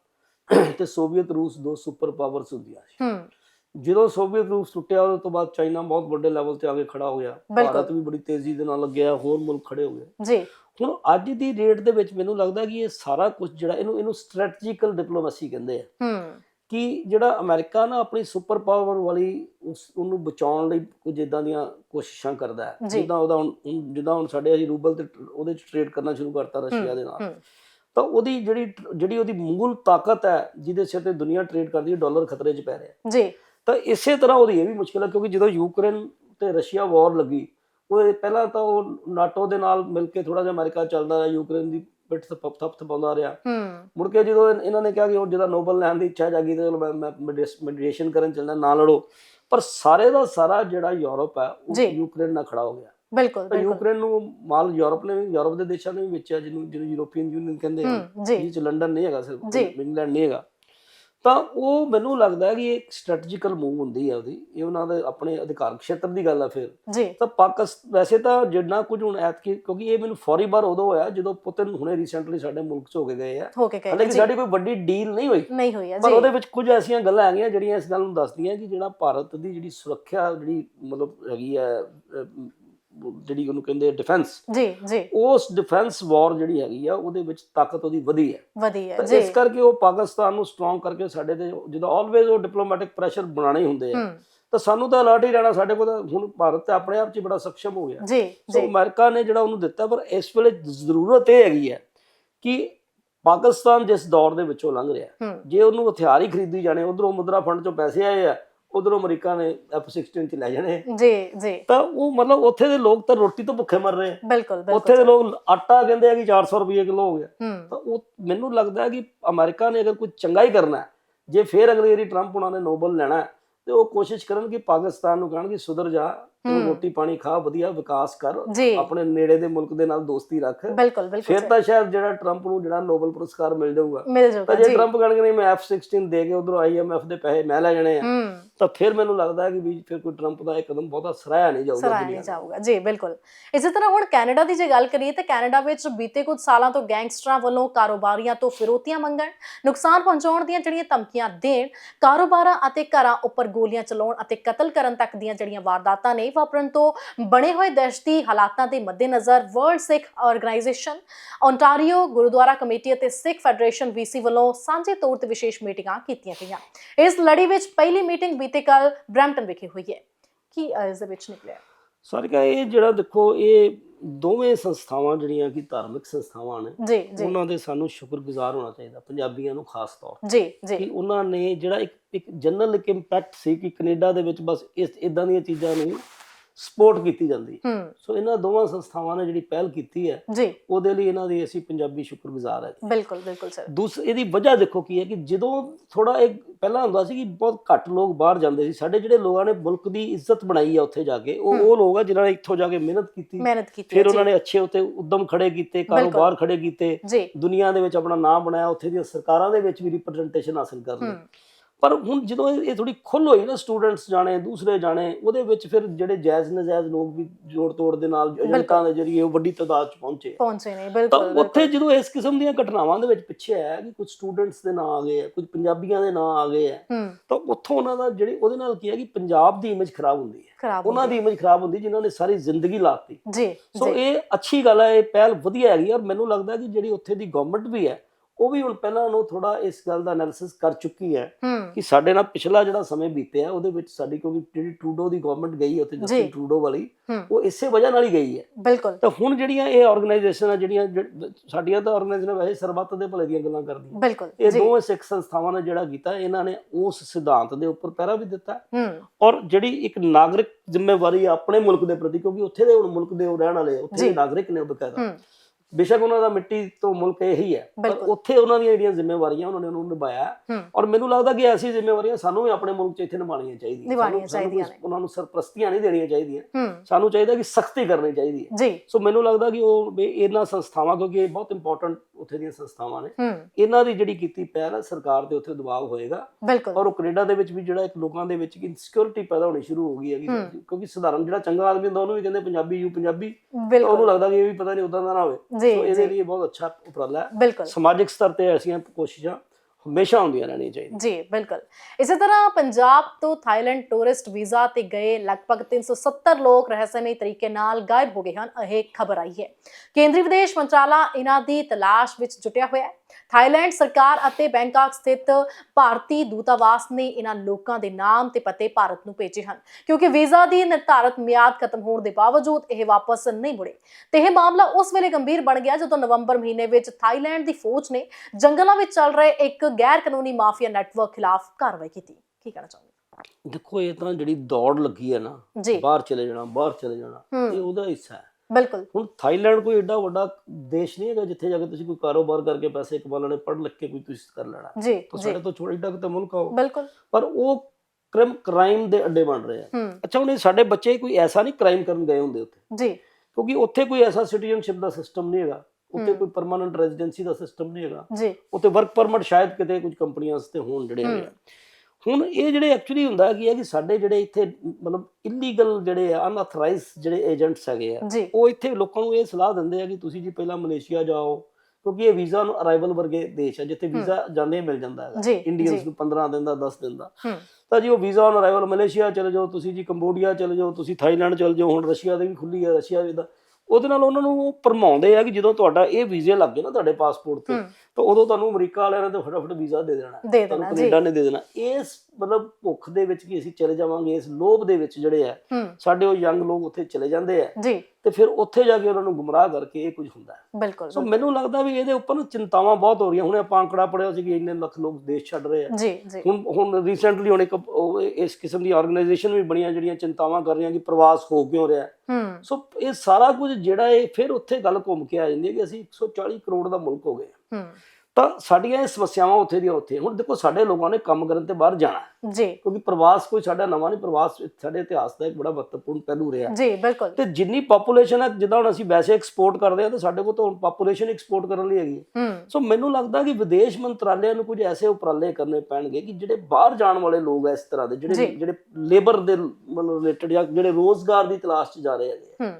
ਤੇ ਸੋਵੀਅਤ ਰੂਸ ਦੋ ਸੁਪਰ ਪਾਵਰਸ ਹੁੰਦੀਆਂ ਸੀ। ਹੂੰ। ਜਦੋਂ ਸੋਵੀਅਤ ਰੂਸ ਟੁੱਟਿਆ ਉਹਦੇ ਤੋਂ ਬਾਅਦ ਚਾਈਨਾ ਬਹੁਤ ਵੱਡੇ ਲੈਵਲ ਤੇ ਆ ਕੇ ਖੜਾ ਹੋ ਗਿਆ। ਭਾਰਤ ਵੀ ਬੜੀ ਤੇਜ਼ੀ ਦੇ ਨਾਲ ਲੱਗਿਆ ਹੋਰ ਮੁਲਕ ਖੜੇ ਹੋ ਗਏ। ਜੀ। ਹੁਣ ਅੱਜ ਦੀ ਰੇਟ ਦੇ ਵਿੱਚ ਮੈਨੂੰ ਲੱਗਦਾ ਕਿ ਇਹ ਸਾਰਾ ਕੁਝ ਜਿਹੜਾ ਇਹਨੂੰ ਇਹਨੂੰ ਸਟ੍ਰੈਟਜੀਕਲ ਡਿਪਲੋਮੇਸੀ ਕਹਿੰਦੇ ਆ। ਹੂੰ। ਕਿ ਜਿਹੜਾ ਅਮਰੀਕਾ ਨਾ ਆਪਣੀ ਸੁਪਰ ਪਾਵਰ ਵਾਲੀ ਉਸ ਉਹਨੂੰ ਬਚਾਉਣ ਲਈ ਕੁਝ ਇਦਾਂ ਦੀਆਂ ਕੋਸ਼ਿਸ਼ਾਂ ਕਰਦਾ ਹੈ। ਜਿੱਦਾਂ ਉਹਦਾ ਹੁਣ ਜਿੱਦਾਂ ਹੁਣ ਸਾਡੇ ਅਸੀਂ ਰੂਬਲ ਤੇ ਉਹਦੇ ਚ ਟ੍ਰੇਡ ਕਰਨਾ ਸ਼ੁਰੂ ਕਰਤਾ ਰਸ਼ੀਆ ਦੇ ਨਾਲ। ਤਾਂ ਉਹਦੀ ਜਿਹੜੀ ਜਿਹੜੀ ਉਹਦੀ ਮੂਲ ਤਾਕਤ ਹੈ ਜਿਹਦੇ ਸਿਰ ਤੇ ਦੁਨੀਆ ਟ੍ਰੇਡ ਕਰਦੀ ਹੈ ਡਾਲਰ ਖਤਰੇ 'ਚ ਪੈ ਰਿਹਾ ਜੀ। ਤਾਂ ਇਸੇ ਤਰ੍ਹਾਂ ਉਹਦੀ ਇਹ ਵੀ ਮੁਸ਼ਕਿਲ ਹੈ ਕਿਉਂਕਿ ਜਦੋਂ ਯੂਕਰੇਨ ਤੇ ਰਸ਼ੀਆ ਵਾਰ ਲੱਗੀ ਉਹ ਇਹ ਪਹਿਲਾਂ ਤਾਂ ਉਹ ਨਾਟੋ ਦੇ ਨਾਲ ਮਿਲ ਕੇ ਥੋੜਾ ਜਿਹਾ ਅਮਰੀਕਾ ਚੱਲਦਾ ਰਿਹਾ ਯੂਕਰੇਨ ਦੀ ਪਿੱਠ ਥੱਪ ਥੱਪ ਥਪਾਉਂਦਾ ਰਿਹਾ। ਮੁੜ ਕੇ ਜਦੋਂ ਇਹਨਾਂ ਨੇ ਕਿਹਾ ਕਿ ਉਹ ਜਿਹਦਾ ਨੋਬਲ ਲੈਣ ਦੀ ਇੱਛਾ ਜਾਗੀ ਤੇ ਮੈਂ ਮੈਡੀਟੇਸ਼ਨ ਕਰਨ ਚੱਲਦਾ ਨਾ ਲੜੋ। ਪਰ ਸਾਰੇ ਦਾ ਸਾਰਾ ਜਿਹੜਾ ਯੂਰਪ ਹੈ ਉਹ। ਯੂਕਰੇਨ ਨਾਲ ਖੜਾ ਹੋ ਗਿਆ। ਬਿਲਕੁਲ ਬਿਲਕੁਲ। ਯੂਕਰੇਨ ਨੂੰ ਮਾਲ ਯੂਰਪ ਨੇ ਵੀ ਯੂਰਪ ਦੇ ਦੇਸ਼ਾਂ ਨੇ ਵੀ ਵੇਚਿਆ ਜਿਹਨੂੰ ਜਿਹਨੂੰ ਯੂਰੋਪੀਅਨ ਯੂਨੀਅਨ ਕਹਿੰਦੇ ਆ। ਹੂੰ ਜੀ। ਜਿਹ ਚ ਲੰਡਨ ਨਹੀਂ ਹੈਗਾ ਸਿਰਫ। ਇੰਗਲੈਂਡ ਨਹੀਂ ਹੈਗਾ। ਤਾਂ ਉਹ ਮੈਨੂੰ ਲੱਗਦਾ ਹੈ ਕਿ ਇਹ ਸਟ੍ਰੈਟਜੀਕਲ ਮੂਵ ਹੁੰਦੀ ਹੈ ਉਹਦੀ। ਇਹ ਉਹਨਾਂ ਦੇ ਆਪਣੇ ਅਧਿਕਾਰ ਖੇਤਰ ਦੀ ਗੱਲ ਹੈ ਫਿਰ। ਜੀ। ਤਾਂ ਪਾਕਿਸਤਾਨ ਵੈਸੇ ਤਾਂ ਜਿੰਨਾ ਕੁਝ ਹੁਣ ਐਤਕੀ ਕਿਉਂਕਿ ਇਹ ਮੈਨੂੰ ਫੌਰੀ ਵਾਰ ਉਦੋਂ ਹੋਇਆ ਜਦੋਂ ਪੁਤਨ ਹੁਣੇ ਰੀਸੈਂਟਲੀ ਸਾਡੇ ਮੁਲਕ 'ਚ ਹੋ ਕੇ ਗਏ ਆ। ਹੋ ਕੇ ਹਾਲੇ ਗਏ ਕਿ ਜੀ। ਸਾਡੀ ਕੋਈ ਵੱਡੀ ਡੀਲ ਨਹੀਂ ਹੋਈ। ਨਹੀਂ ਹੋਈ ਹੈ ਪਰ ਜੀ। ਉਹਦੇ ਵਿੱਚ ਕੁਝ ਐਸੀਆਂ ਗੱਲਾਂ ਹੈਗੀਆਂ ਜਿਹੜੀਆਂ ਇਸ ਗੱਲ ਨੂੰ ਦੱਸਦੀਆਂ ਕਿ ਜਿਹੜਾ ਭਾਰਤ ਦੀ ਜਿਹੜੀ ਸੁਰੱਖਿਆ ਜਿਹੜੀ ਮਤਲਬ ਹੈਗੀ ਹੈ ਅਹ, ਜਿਹੜੀ ਉਹਨੂੰ ਕਹਿੰਦੇ ਡਿਫੈਂਸ ਜੀ ਜੀ। ਉਸ ਡਿਫੈਂਸ ਵਾਰ ਜਿਹੜੀ ਹੈਗੀ ਆ ਉਹਦੇ ਵਿੱਚ ਤਾਕਤ ਉਹਦੀ ਵਧੀ ਹੈ। ਵਧੀਆ ਤਾਂ ਜੀ। ਇਸ ਕਰਕੇ ਉਹ ਪਾਕਿਸਤਾਨ ਨੂੰ ਸਟਰੋਂਗ ਕਰਕੇ ਸਾਡੇ ਤੇ ਜਦੋਂ ਆਲਵੇਜ਼ ਉਹ ਡਿਪਲੋਮੈਟਿਕ ਪ੍ਰੈਸ਼ਰ ਬਣਾਣੇ ਹੀ ਹੁੰਦੇ ਆ ਹੂੰ। ਤਾਂ ਸਾਨੂੰ ਤਾਂ ਅਲਰਟ ਹੀ ਰਹਿਣਾ ਸਾਡੇ ਕੋਲ ਹੁਣ ਭਾਰਤ ਤਾਂ ਆਪਣੇ ਆਪ 'ਚ ਬੜਾ ਸક્ષਮ ਹੋ ਗਿਆ। ਜੀ ਸੋ ਅਮਰੀਕਾ ਨੇ ਜਿਹੜਾ ਉਹਨੂੰ ਦਿੱਤਾ ਪਰ ਇਸ ਵੇਲੇ ਜ਼ਰੂਰਤ ਇਹ ਹੈਗੀ ਹੈ ਕਿ ਪਾਕਿਸਤਾਨ ਜਿਸ ਦੌਰ ਦੇ ਵਿੱਚੋਂ ਲੰਘ ਰਿਹਾ ਹੂੰ। ਜੇ ਉਹਨੂੰ ਹਥਿਆਰ ਹੀ ਖਰੀਦੀ ਜਾਣੇ ਉਧਰੋਂ ਮੁਦਰਾ ਫੰਡ ਚੋਂ ਪੈਸੇ ਆਏ ਆ ਉਧਰੋਂ ਅਮਰੀਕਾ ਨੇ F16 ਚ ਲੈ ਜਾਣੇ। ਜੀ ਜੀ। ਤਾਂ ਉਹ ਮਤਲਬ ਉੱਥੇ ਦੇ ਲੋਕ ਤਾਂ ਰੋਟੀ ਤੋਂ ਭੁੱਖੇ ਮਰ ਰਹੇ ਆ। ਬਿਲਕੁਲ ਉੱਥੇ ਦੇ ਲੋਕ ਆਟਾ ਕਹਿੰਦੇ ਆ ਕਿ 400 ਰੁਪਏ ਕਿਲੋ ਹੋ ਗਿਆ। ਤਾਂ ਉਹ ਮੈਨੂੰ ਲੱਗਦਾ ਕਿ ਅਮਰੀਕਾ ਨੇ ਅਗਰ ਕੁਝ ਚੰਗਾ ਹੀ ਕਰਨਾ ਜੇ ਫੇਰ ਅਗਲੀ ਵਾਰੀ ਟਰੰਪ ਉਹਨਾਂ ਨੇ ਨੋਬਲ ਲੈਣਾ ਤੇ ਉਹ ਕੋਸ਼ਿਸ਼ ਕਰਨ ਕਿ ਪਾਕਿਸਤਾਨ ਨੂੰ ਕਹਿਣ ਕਿ ਸੁਧਰ ਜਾ ਤੂੰ। ਰੋਟੀ ਪਾਣੀ ਖਾ ਵਧੀਆ ਵਿਕਾਸ ਕਰ ਆਪਣੇ ਨੇੜੇ ਦੇ ਮੁਲਕ ਦੇ ਨਾਲ ਦੋਸਤੀ ਰੱਖ। ਬਿਲਕੁਲ ਬਿਲਕੁਲ ਫਿਰ। ਤਾਂ ਸ਼ਾਇਦ ਜਿਹੜਾ ਟਰੰਪ ਨੂੰ ਜਿਹੜਾ ਨੋਬਲ ਪੁਰਸਕਾਰ ਮਿਲ ਜਾਊਗਾ। ਮਿਲ ਜਾਊਗਾ ਤਾਂ ਜੇ ਟਰੰਪ ਕਹਿਣਗੇ ਨਹੀਂ ਮੈਂ F16 ਦੇ ਕੇ ਉਧਰੋਂ IMF ਦੇ ਪੈਸੇ ਮੈਂ ਲੈ ਜਾਣੇ ਆ ਤਾਂ ਫਿਰ ਮੈਨੂੰ ਲੱਗਦਾ ਹੈ ਕਿ ਵੀ ਫਿਰ ਕੋਈ ਟਰੰਪ ਦਾ ਇਹ ਕਦਮ ਬਹੁਤਾ ਸਰਾਇਆ ਨਹੀਂ ਜਾਊਗਾ ਸਰਾਇਆ ਨਹੀਂ। ਜਾਊਗਾ। ਜੀ ਬਿਲਕੁਲ। ਇਸੇ ਤਰ੍ਹਾਂ ਹੁਣ ਕੈਨੇਡਾ ਦੀ ਜੇ ਗੱਲ ਕਰੀਏ ਤਾਂ ਕੈਨੇਡਾ ਵਿੱਚ ਬੀਤੇ ਕੁਝ ਸਾਲਾਂ ਤੋਂ ਗੈਂਗਸਟਰਾਂ ਵੱਲੋਂ ਕਾਰੋਬਾਰੀਆਂ ਤੋਂ ਫਿਰੌਤੀਆਂ ਮੰਗਣ ਨੁਕਸਾਨ ਪਹੁੰਚਾਉਣ ਦੀਆਂ ਜਿਹੜੀਆਂ ਧਮਕੀਆਂ ਦੇਣ ਕਾਰੋਬਾਰਾਂ ਅਤੇ ਘਰਾਂ ਉੱਪਰ ਗੋਲੀਆਂ ਚਲਾਉਣ ਅਤੇ ਕਤਲ ਕਰਨ ਤੱਕ ਦੀਆਂ ਜਿਹੜੀਆਂ ਵਾਰਦਾਤਾਂ ਨੇ ਵਾਪਰਨ ਤੋਂ ਬਣੇ ਹੋਏ ਦਹਿਸ਼ਤੀ ਹਾਲਾਤਾਂ ਦੇ ਮੱਦੇਨਜ਼ਰ world Sikh organisation Ontario Gurdwara committee ਅਤੇ ਸਿੱਖ ਫੈਡਰੇਸ਼ਨ ਵੀਸੀ ਵੱਲੋਂ ਸਾਂਝੇ ਤੌਰ ਤੇ ਵਿਸ਼ੇਸ਼ ਮੀਟਿੰਗਾਂ ਕੀਤੀਆਂ ਗਈਆਂ। ਇਸ ਲੜੀ ਵਿੱਚ ਪਹਿਲੀ ਮੀਟਿੰਗ ਬੀਤੇ ਕੱਲ ਬ੍ਰੈਂਪਟਨ ਵਿਖੇ ਹੋਈ ਹੈ। ਕੀ ਇਸ ਦੇ ਵਿੱਚ ਨਿਕਲਿਆ? ਸਾਰਿਕਾ ਇਹ ਜਿਹੜਾ ਦੇਖੋ ਇਹ ਦੋਵੇਂ ਸੰਸਥਾਵਾਂ ਜਿਹੜੀਆਂ ਕਿ ਧਾਰਮਿਕ ਸੰਸਥਾਵਾਂ ਨੇ ਉਹਨਾਂ ਦੇ ਸਾਨੂੰ ਸ਼ੁਕਰਗੁਜ਼ਾਰ ਹੋਣਾ ਚਾਹੀਦਾ ਪੰਜਾਬੀਆਂ ਨੂੰ ਖਾਸ ਤੌਰ ਜੀ ਕਿ ਉਹਨਾਂ ਨੇ ਜਿਹੜਾ ਇੱਕ ਇੱਕ ਜਨਰਲ ਇੱਕ ਇੰਪੈਕਟ ਸੀ ਕਿ ਕੈਨੇਡਾ ਦੇ ਵਿੱਚ ਬਸ ਇਸ ਇਦਾਂ ਦੀਆਂ ਚੀਜ਼ਾਂ ਨੂੰ ਸਪੋਰਟ ਕੀਤੀ ਜਾਂਦੀ ਹੂੰ। ਸੋ ਇਹਨਾਂ ਦੋਵਾਂ ਸੰਸਥਾਵਾਂ ਨੇ ਜਿਹੜੀ ਪਹਿਲ ਕੀਤੀ ਹੈ ਉਹਦੇ ਲਈ ਇਹਨਾਂ ਦੀ ਅਸੀਂ ਪੰਜਾਬੀ ਸ਼ੁਕਰਗੁਜ਼ਾਰ ਹੈ ਬਿਲਕੁਲ ਬਿਲਕੁਲ ਸਰ। ਦੂਸ ਇਹਦੀ ਵਜ੍ਹਾ ਦੇਖੋ ਕੀ ਹੈ ਕਿ ਜਦੋਂ ਥੋੜਾ ਇੱਕ ਪਹਿਲਾਂ ਹੁੰਦਾ ਸੀ ਕਿ ਬਹੁਤ ਘੱਟ ਲੋਕ ਬਾਹਰ ਜਾਂਦੇ ਸੀ ਸਾਡੇ ਜਿਹੜੇ ਲੋਕਾਂ ਨੇ ਮੁਲਕ ਦੀ ਇੱਜ਼ਤ ਬਣਾਈ ਆ ਉੱਥੇ ਜਾ ਕੇ ਉਹ ਉਹ ਲੋਕ ਆ ਜਿਨ੍ਹਾਂ ਨੇ ਇੱਥੋਂ ਜਾ ਕੇ ਮਿਹਨਤ ਕੀਤੀ। ਮਿਹਨਤ ਕੀਤੀ ਫਿਰ ਹੈ ਉਹਨਾਂ ਨੇ ਅੱਛੇ ਉੱਤੇ ਉਦਮ ਖੜੇ ਕੀਤੇ ਕਾਰੋਬਾਰ ਖੜੇ ਕੀਤੇ ਦੁਨੀਆ ਦੇ ਵਿੱਚ ਆਪਣਾ ਨਾਮ ਬਣਾਇਆ ਉੱਥੇ ਦੀਆਂ ਸਰਕਾਰਾਂ ਦੇ ਵਿੱਚ ਵੀ ਰਿਪਰੈਜ਼ੈਂਟੇਸ਼ਨ ਹਾਸਲ ਕਰ ਲਈ ਹੂੰ। ਪਰ ਹੁਣ ਜਦੋਂ ਇਹ ਥੋੜੀ ਖੁੱਲ ਹੋਈ ਨਾ ਸਟੂਡੈਂਟਸ ਜਾਣੇ ਦੂਸਰੇ ਜਾਣੇ ਉਹਦੇ ਵਿੱਚ ਫਿਰ ਜਿਹੜੇ ਜਾਇਜ਼ ਨਜਾਇਜ਼ ਲੋਕ ਵੀ ਜੋੜ ਤੋੜ ਦੇ ਨਾਲ ਏਜੰਟਾਂ ਦੇ ਜਰੀਏ ਉਹ ਵੱਡੀ ਤਾਦਾਦ ਚ ਪਹੁੰਚੇ। ਪਹੁੰਚੇ ਨੇ ਬਿਲਕੁਲ ਉੱਥੇ ਜਦੋਂ ਇਸ ਕਿਸਮ ਦੀਆਂ ਘਟਨਾਵਾਂ ਦੇ ਵਿੱਚ ਪਿੱਛੇ ਆਇਆ ਕਿ ਕੁਝ ਸਟੂਡੈਂਟਸ ਦੇ ਨਾਂ ਆ ਗਏ ਆ ਕੁਝ ਪੰਜਾਬੀਆਂ ਦੇ ਨਾਂ ਆ ਗਏ ਆ ਤਾਂ ਉੱਥੋਂ ਉਹਨਾਂ ਦਾ ਜਿਹੜੀ ਉਹਦੇ ਨਾਲ ਕੀ ਹੈ ਕਿ ਪੰਜਾਬ ਦੀ ਇਮੇਜ ਖਰਾਬ ਹੁੰਦੀ ਹੈ। ਉਹਨਾਂ ਦੀ ਇਮੇਜ ਖਰਾਬ ਹੁੰਦੀ ਜਿਨ੍ਹਾਂ ਨੇ ਸਾਰੀ ਜ਼ਿੰਦਗੀ ਲਾਤੀ ਜੀ ਸੋ ਇਹ ਅੱਛੀ ਗੱਲ ਹੈ ਇਹ ਪਹਿਲ ਵਧੀਆ ਹੈਗੀ ਔਰ ਮੈਨੂੰ ਲੱਗਦਾ ਕਿ ਜਿਹੜੀ ਉੱਥੇ ਦੀ ਗਵਰਨਮੈਂਟ ਵੀ ਹੈ ਉਹ ਵੀ ਹੁਣ ਪਹਿਲਾਂ ਨੂੰ ਥੋੜਾ ਇਸ ਗੱਲ ਦਾ ਐਨਾਲਿਸਿਸ ਕਰ ਚੁੱਕੀ ਹੈ ਕਿ ਸਾਡੇ ਨਾਲ ਪਿਛਲਾ ਜਿਹੜਾ ਸਮੇਂ ਬੀਤਿਆ ਉਹਦੇ ਵਿੱਚ ਸਾਡੀ ਕਿਉਂਕਿ ਜਿਹੜੀ ਟਰੂਡੋ ਦੀ ਗਵਰਨਮੈਂਟ ਗਈ ਉੱਥੇ। ਜਸਟਿਨ ਟਰੂਡੋ ਵਾਲੀ ਉਹ ਇਸੇ ਵਜ੍ਹਾ ਨਾਲ ਹੀ ਗਈ ਹੈ। ਬਿਲਕੁਲ। ਤਾਂ ਹੁਣ ਜਿਹੜੀਆਂ ਇਹ ਆਰਗੇਨਾਈਜੇਸ਼ਨਾਂ ਜਿਹੜੀਆਂ ਸਾਡੀਆਂ ਤਾਂ ਆਰਗੇਨਾਈਜੇਸ਼ਨਾਂ ਵੈਸੇ ਸਰਬੱਤ ਦੇ ਭਲੇ ਦੀਆਂ ਗੱਲਾਂ ਕਰਦੀਆਂ। ਬਿਲਕੁਲ ਇਹ ਦੋਵੇਂ ਸਿੱਖ ਸੰਸਥਾਵਾਂ ਨੇ ਜਿਹੜਾ ਕੀਤਾ ਇਹਨਾਂ ਨੇ ਉਸ ਸਿਧਾਂਤ ਦੇ ਉੱਪਰ ਪਹਿਰਾ ਵੀ ਦਿੱਤਾ। ਔਰ ਜਿਹੜੀ ਇੱਕ ਨਾਗਰਿਕ ਜ਼ਿੰਮੇਵਾਰੀ ਆਪਣੇ ਮੁਲਕ ਦੇ ਪ੍ਰਤੀ ਕਿਉਂਕਿ ਉੱਥੇ ਦੇ ਹੁਣ ਮੁਲਕ ਦੇ ਉਹ ਰਹਿਣ ਵਾਲੇ ਉੱਥੇ ਦੇ। ਨਾਗਰਿਕ ਨੇ ਉਹ ਬਕਾਇਦਾ। ਬੇਸ਼ੱਕ ਉਹਨਾਂ ਦਾ ਮਿੱਟੀ ਤੋਂ ਮੁਲਕ ਇਹੀ ਹੈ ਪਰ ਬਿਲਕੁਲ। ਉੱਥੇ ਉਹਨਾਂ ਦੀਆਂ ਜਿਹੜੀਆਂ ਜ਼ਿੰਮੇਵਾਰੀਆਂ ਉਹਨਾਂ ਨੇ ਉਹਨੂੰ ਨਿਭਾਇਆ। ਹੂੰ। ਔਰ ਮੈਨੂੰ ਲੱਗਦਾ ਕਿ ਐਸੀ ਜ਼ਿੰਮੇਵਾਰੀਆਂ ਸਾਨੂੰ ਵੀ ਆਪਣੇ ਮੁਲਕ 'ਚ ਇੱਥੇ ਨਿਭਾਉਣੀਆਂ ਚਾਹੀਦੀਆਂ। ਨਿਭਾਉਣੀਆਂ ਸਾਨੂੰ- ਸਾਨੂੰ ਚਾਹੀਦੀਆਂ ਕੋਈ ਉਹਨਾਂ ਨੂੰ ਸਰਪ੍ਰਸਤੀਆਂ ਨਹੀਂ ਦੇਣੀਆਂ ਚਾਹੀਦੀਆਂ। ਹੂੰ। ਸਾਨੂੰ ਚਾਹੀਦਾ ਕਿ ਸਖਤੀ ਕਰਨੀ ਚਾਹੀਦੀ ਹੈ। ਜੀ। ਸੋ ਮੈਨੂੰ ਲੱਗਦਾ ਕਿ ਉਹ ਵੀ ਇਹਨਾਂ ਸੰਸਥਾਵਾਂ ਕਿਉਂਕਿ ਇਹ ਬਹੁਤ ਇੰਪੋਰਟੈਂਟ ਉੱਥੇ ਦੀਆਂ ਸੰਸਥਾਵਾਂ ਨੇ। ਹੂੰ। ਇਹਨਾਂ ਦੀ ਜਿਹੜੀ ਕੀਤੀ ਪਹਿਲ ਹੈ ਸਰਕਾਰ ਦੇ ਉੱਤੇ ਦਬਾਅ ਹੋਏਗਾ। ਬਿਲਕੁਲ। ਔਰ ਉਹ ਕੈਨੇਡਾ ਦੇ ਵਿੱਚ ਵੀ ਜਿਹੜਾ ਇੱਕ ਲੋਕਾਂ ਦੇ ਵਿੱਚ ਇਨਸਿਕਿਉਰਿਟੀ ਪੈਦਾ ਹੋਣੀ ਸ਼ੁਰੂ ਹੋ ਗਈ ਹੈਗੀ। ਹੂੰ। ਕਿਉਂਕਿ ਸਧਾਰਨ ਜਿਹੜਾ ਚੰਗਾ ਆਦਮੀ ਹੁੰਦਾ ਉਹਨੂੰ ਵੀ ਕਹਿੰਦੇ ਪੰਜਾਬੀ ਯੂ ਪੰਜਾਬੀ। ਤਾਂ ਉਹਨੂੰ ਬਿਲਕੁਲ ਲੱਗਦਾ ਕਿ ਇਹ ਵੀ ਪਤਾ ਨਹੀਂ ਉਦਾਂ ਦਾ ਨਾ ਹੋਵੇ। ਜੀ ਸੋ ਇਹਦੇ ਲਈ ਬਹੁਤ ਅੱਛਾ ਉਪਰਾਲਾ ਹੈ। ਸਮਾਜਿਕ ਸਤਰ ਤੇ ਐਸੀਆਂ ਕੋਸ਼ਿਸ਼ਾਂ ਹਮੇਸ਼ਾ ਹੁੰਦੀਆਂ ਰਹਿਣੀਆਂ ਚਾਹੀਦੀਆਂ। ਜੀ ਬਿਲਕੁਲ। ਇਸੇ ਤਰ੍ਹਾਂ ਪੰਜਾਬ ਤੋਂ ਥਾਈਲੈਂਡ ਟੂਰਿਸਟ ਵੀਜ਼ਾ ਤੇ ਗਏ ਲਗਭਗ 370 ਲੋਕ ਰਹੱਸਮਈ ਤਰੀਕੇ ਨਾਲ ਗਾਇਬ ਹੋ ਗਏ ਹਨ ਇਹ ਖਬਰ ਆਈ ਹੈ। ਕੇਂਦਰੀ ਵਿਦੇਸ਼ ਮੰਤਰਾਲਾ ਇਹਨਾਂ ਦੀ ਤਲਾਸ਼ ਵਿੱਚ ਜੁਟਿਆ ਹੋਇਆ ਹੈ। ਥਾਈਲੈਂਡ ਸਰਕਾਰ ਅਤੇ ਬੈਂਕਾਕ ਸਥਿਤ ਭਾਰਤੀ ਦੂਤਾਵਾਸ ਨੇ ਇਹਨਾਂ ਲੋਕਾਂ ਦੇ ਨਾਮ ਤੇ ਪਤੇ ਭਾਰਤ ਨੂੰ ਭੇਜੇ ਹਨ। ਕਿਉਂਕਿ ਵੀਜ਼ਾ ਦੀ ਨਿਰਧਾਰਤ ਮਿਆਦ ਖਤਮ ਹੋਣ ਦੇ ਬਾਵਜੂਦ ਇਹ ਵਾਪਸ ਨਹੀਂ ਮੁੜੇ। ਤੇ ਇਹ ਮਾਮਲਾ ਉਸ ਵੇਲੇ ਗੰਭੀਰ ਬਣ ਗਿਆ ਜਦੋਂ ਨਵੰਬਰ ਮਹੀਨੇ ਵਿੱਚ ਥਾਈਲੈਂਡ ਦੀ ਫੌਜ ਨੇ ਜੰਗਲਾਂ ਵਿੱਚ ਚੱਲ ਰਹੇ ਇੱਕ ਗੈਰ ਕਾਨੂੰਨੀ ਮਾਫੀਆ ਨੈਟਵਰਕ ਖਿਲਾਫ ਕਾਰਵਾਈ ਕੀਤੀ। ਕੀ ਕਹਿਣਾ ਚਾਹੁੰਦੇ ਦੇਖੋ ਇਹ ਤਾਂ ਜਿਹੜੀ ਦੌੜ ਲੱਗੀ ਹੈ ਨਾ ਬਾਹਰ ਚਲੇ ਜਾਣਾ ਬਾਹਰ ਚਲੇ ਜਾਣਾ। ਇਹ ਉਹਦਾ ਹਿੱਸਾ ਹੈ। ਬਿਲਕੁਲ। ਹੁਣ ਥਾਈਲੈਂਡ ਕੋਈ ਏਡਾ ਵੱਡਾ ਦੇਸ਼ ਨਹੀਂ ਹੈਗਾ ਜਿੱਥੇ ਜਾ ਕੇ ਤੁਸੀਂ ਕੋਈ ਕਾਰੋਬਾਰ ਕਰਕੇ ਪੈਸੇ ਕਮਾ ਲੈਣੇ ਪੜ੍ਹ ਲਿਖ ਕੇ ਕੋਈ ਤੁਸੀਂ ਕਰ ਲੈਣਾ। ਜੀ ਤਾਂ ਸਾਡੇ ਤੋਂ ਛੋਟਾ ਏਡਾ ਕਿਤੇ ਮੁਲਕ ਆ ਉਹ। ਬਿਲਕੁਲ। ਪਰ ਉਹ ਕ੍ਰਾਈਮ ਕ੍ਰਾਈਮ ਦੇ ਅੱਡੇ ਬਣ ਰਹੇ ਆ। ਅੱਛਾ ਹੁਣ ਸਾਡੇ ਬੱਚੇ ਕੋਈ ਐਸਾ ਨਹੀਂ ਕ੍ਰਾਈਮ ਕਰਨ ਗਏ ਹੁੰਦੇ ਉੱਥੇ? ਜੀ। ਕਿਉਂਕਿ ਉੱਥੇ ਕੋਈ ਐਸਾ ਸਿਟੀਜ਼ਨਸ਼ਿਪ ਦਾ ਸਿਸਟਮ ਨਹੀਂ ਹੈਗਾ। ਉੱਥੇ। ਕੋਈ ਪਰਮਾਨੈਂਟ ਰੈਜ਼ੀਡੈਂਸੀ ਦਾ ਸਿਸਟਮ ਨਹੀਂ ਹੈਗਾ। ਜੀ। ਉੱਥੇ ਵਰਕ ਪਰਮਿਟ ਸ਼ਾਇਦ ਕਿਤੇ ਕੁਝ ਕੰਪਨੀਆਂ ਵਾਸਤੇ ਹੋਣ ਜਿਹੜੇ ਹੈਗੇ ਆ। ਹੁਣ ਇਹ ਜਿਹੜੇ ਐਕਚੁਅਲੀ ਹੁੰਦਾ ਕੀ ਹੈ ਕਿ ਸਾਡੇ ਜਿਹੜੇ ਇੱਥੇ ਮਤਲਬ ਇਲੀਗਲ ਜਿਹੜੇ ਅਨਆਥਰਾਈਜ਼ ਜਿਹੜੇ ਏਜੰਟਸ ਹੈਗੇ ਆ ਉਹ ਇੱਥੇ ਲੋਕਾਂ ਨੂੰ ਇਹ ਸਲਾਹ ਦਿੰਦੇ ਆ ਕਿ ਤੁਸੀਂ ਜੀ ਪਹਿਲਾਂ ਮਲੇਸ਼ੀਆ ਜਾਓ ਕਿਉਂਕਿ ਇਹ ਵੀਜ਼ਾ ਨੂੰ ਅਰਾਈਵਲ ਵਰਗੇ ਦੇਸ਼ ਹੈ ਜਿੱਥੇ ਵੀਜ਼ਾ ਜਾਂਦੇ ਹੀ ਮਿਲ ਜਾਂਦਾ ਹੈਗਾ। ਜੀ, ਇੰਡੀਅਨਸ। ਨੂੰ 15 ਦਿਨ ਦਾ 10 ਦਿਨ ਦਾ। ਹੂੰ। ਤਾਂ ਜੀ ਉਹ ਵੀਜ਼ਾ ਔਨ ਅਰਾਈਵਲ ਮਲੇਸ਼ੀਆ ਚਲੇ ਜਾਓ ਤੁਸੀਂ ਜੀ ਕੰਬੋਡੀਆ ਚਲੇ ਜਾਓ ਤੁਸੀਂ ਥਾਈਲੈਂਡ ਚਲੇ ਜਾਓ ਹੁਣ ਰਸ਼ੀਆ ਦੇ ਵੀ ਖੁੱਲੀ ਹੈ ਰਸ਼ੀਆ ਵੀ ਦਾ ਉਹਦੇ ਨਾਲ ਉਹਨਾਂ ਨੂੰ ਉਹ ਭਰਮਾਉਂਦੇ ਆ ਕਿ ਜਦੋਂ ਤੁਹਾਡਾ ਇਹ ਵੀਜ਼ੇ ਲੱਗ ਗਏ ਨਾ ਤੁਹਾਡੇ ਪਾਸਪੋਰਟ ਤੇ ਤਾਂ ਉਦੋਂ ਤੁਹਾਨੂੰ ਅਮਰੀਕਾ ਵਾਲਿਆਂ ਨੇ ਤਾਂ ਫਟਾਫਟ ਵੀਜ਼ਾ ਦੇ ਦੇਣਾ। ਤੁਹਾਨੂੰ ਕੈਨੇਡਾ ਨੇ ਦੇ ਦੇਣਾ। ਇਸ ਮਤਲਬ ਭੁੱਖ ਦੇ ਵਿੱਚ ਕਿ ਅਸੀਂ ਚਲੇ ਜਾਵਾਂਗੇ ਇਸ ਲੋਭ ਦੇ ਵਿੱਚ ਜਿਹੜੇ ਆ ਸਾਡੇ ਉਹ ਯੰਗ ਲੋਕ ਉੱਥੇ ਚਲੇ ਜਾਂਦੇ ਆ। ਜੀ। ਤੇ ਫਿਰ ਉੱਥੇ ਜਾ ਕੇ ਉਹਨਾਂ ਨੂੰ ਗੁੰਮਰਾਹ ਕਰਕੇ ਇਹ ਕੁਝ ਹੁੰਦਾ। ਹੈ ਬਿਲਕੁਲ ਸੋ ਮੈਨੂੰ ਲੱਗਦਾ ਵੀ ਇਹਦੇ ਉੱਪਰ ਨਾ ਚਿੰਤਾਵਾਂ ਬਹੁਤ ਹੋ ਰਹੀਆਂ। ਹੁਣ ਆਪਾਂ ਅੰਕੜਾ ਪੜਿਆ ਸੀ ਕਿ ਇੰਨੇ ਲੱਖ ਲੋਕ ਦੇਸ਼ ਛੱਡ ਰਹੇ ਆ। ਜੀ ਜੀ। ਹੁਣ ਹੁਣ ਰੀਸੈਂਟਲੀ ਹੁਣ ਇੱਕ ਇਸ ਕਿਸਮ ਦੀ ਆਰਗੇਨਾਈਜੇਸ਼ਨ ਵੀ ਬਣੀਆਂ ਜਿਹੜੀਆਂ ਚਿੰਤਾਵਾਂ ਕਰ ਰਹੀਆਂ ਕਿ ਪ੍ਰਵਾਸ ਹੋ ਕਿਉਂ ਰਿਹਾ। ਹੂੰ। ਸੋ ਇਹ ਸਾਰਾ ਕੁਝ ਜਿਹੜਾ ਇਹ ਫਿਰ ਉੱਥੇ ਗੱਲ ਘੁੰਮ ਕੇ ਆ ਜਾਂਦੀ ਹੈ ਕਿ ਅਸੀਂ 140 ਕਰੋੜ ਦਾ ਮੁਲਕ ਹੋ ਗਏ। ਹੂੰ। ਤਾਂ ਸਾਡੀਆਂ ਇਹ ਸਮੱਸਿਆਵਾਂ ਉੱਥੇ ਦੀਆਂ ਉੱਥੇ ਹੁਣ ਦੇਖੋ ਸਾਡੇ ਲੋਕਾਂ ਨੇ ਕੰਮ ਕਰਨ ਤੇ ਬਾਹਰ ਜਾਣਾ। ਜੀ। ਕਿਉਂਕਿ ਪ੍ਰਵਾਸ ਕੋਈ ਸਾਡਾ ਨਵਾਂ ਨਹੀਂ ਪ੍ਰਵਾਸ ਸਾਡੇ ਇਤਿਹਾਸ ਦਾ ਇੱਕ ਬੜਾ ਮਹੱਤਵਪੂਰਨ ਪਹਿਲੂ ਰਿਹਾ। ਜੀ ਬਿਲਕੁਲ। ਤੇ ਜਿੰਨੀ ਪਾਪੂਲੇਸ਼ਨ ਹੈ ਜਿੱਦਾਂ ਹੁਣ ਅਸੀਂ ਵੈਸੇ ਐਕਸਪੋਰਟ ਕਰਦੇ ਆ ਤਾਂ ਸਾਡੇ ਕੋਲ ਤਾਂ ਹੁਣ ਪਾਪੂਲੇਸ਼ਨ ਐਕਸਪੋਰਟ ਕਰਨ ਲਈ ਹੈਗੀ ਹੈ। ਸੋ ਮੈਨੂੰ ਲੱਗਦਾ ਕਿ ਵਿਦੇਸ਼ ਮੰਤਰਾਲੇ ਨੂੰ ਕੁਝ ਐਸੇ ਉਪਰਾਲੇ ਕਰਨੇ ਪੈਣਗੇ ਕਿ ਜਿਹੜੇ ਬਾਹਰ ਜਾਣ ਵਾਲੇ ਲੋਕ ਐ ਇਸ ਤਰ੍ਹਾਂ ਦੇ ਜਿਹੜੇ। ਜਿਹੜੇ ਲੇਬਰ ਦੇ ਮਤਲਬ ਰਿਲੇਟਡ ਜਾਂ ਜਿਹੜੇ ਰੋਜ਼ਗਾਰ ਦੀ ਤਲਾਸ਼ 'ਚ ਜਾ ਰਹੇ ਹੈਗੇ ਹੂੰ।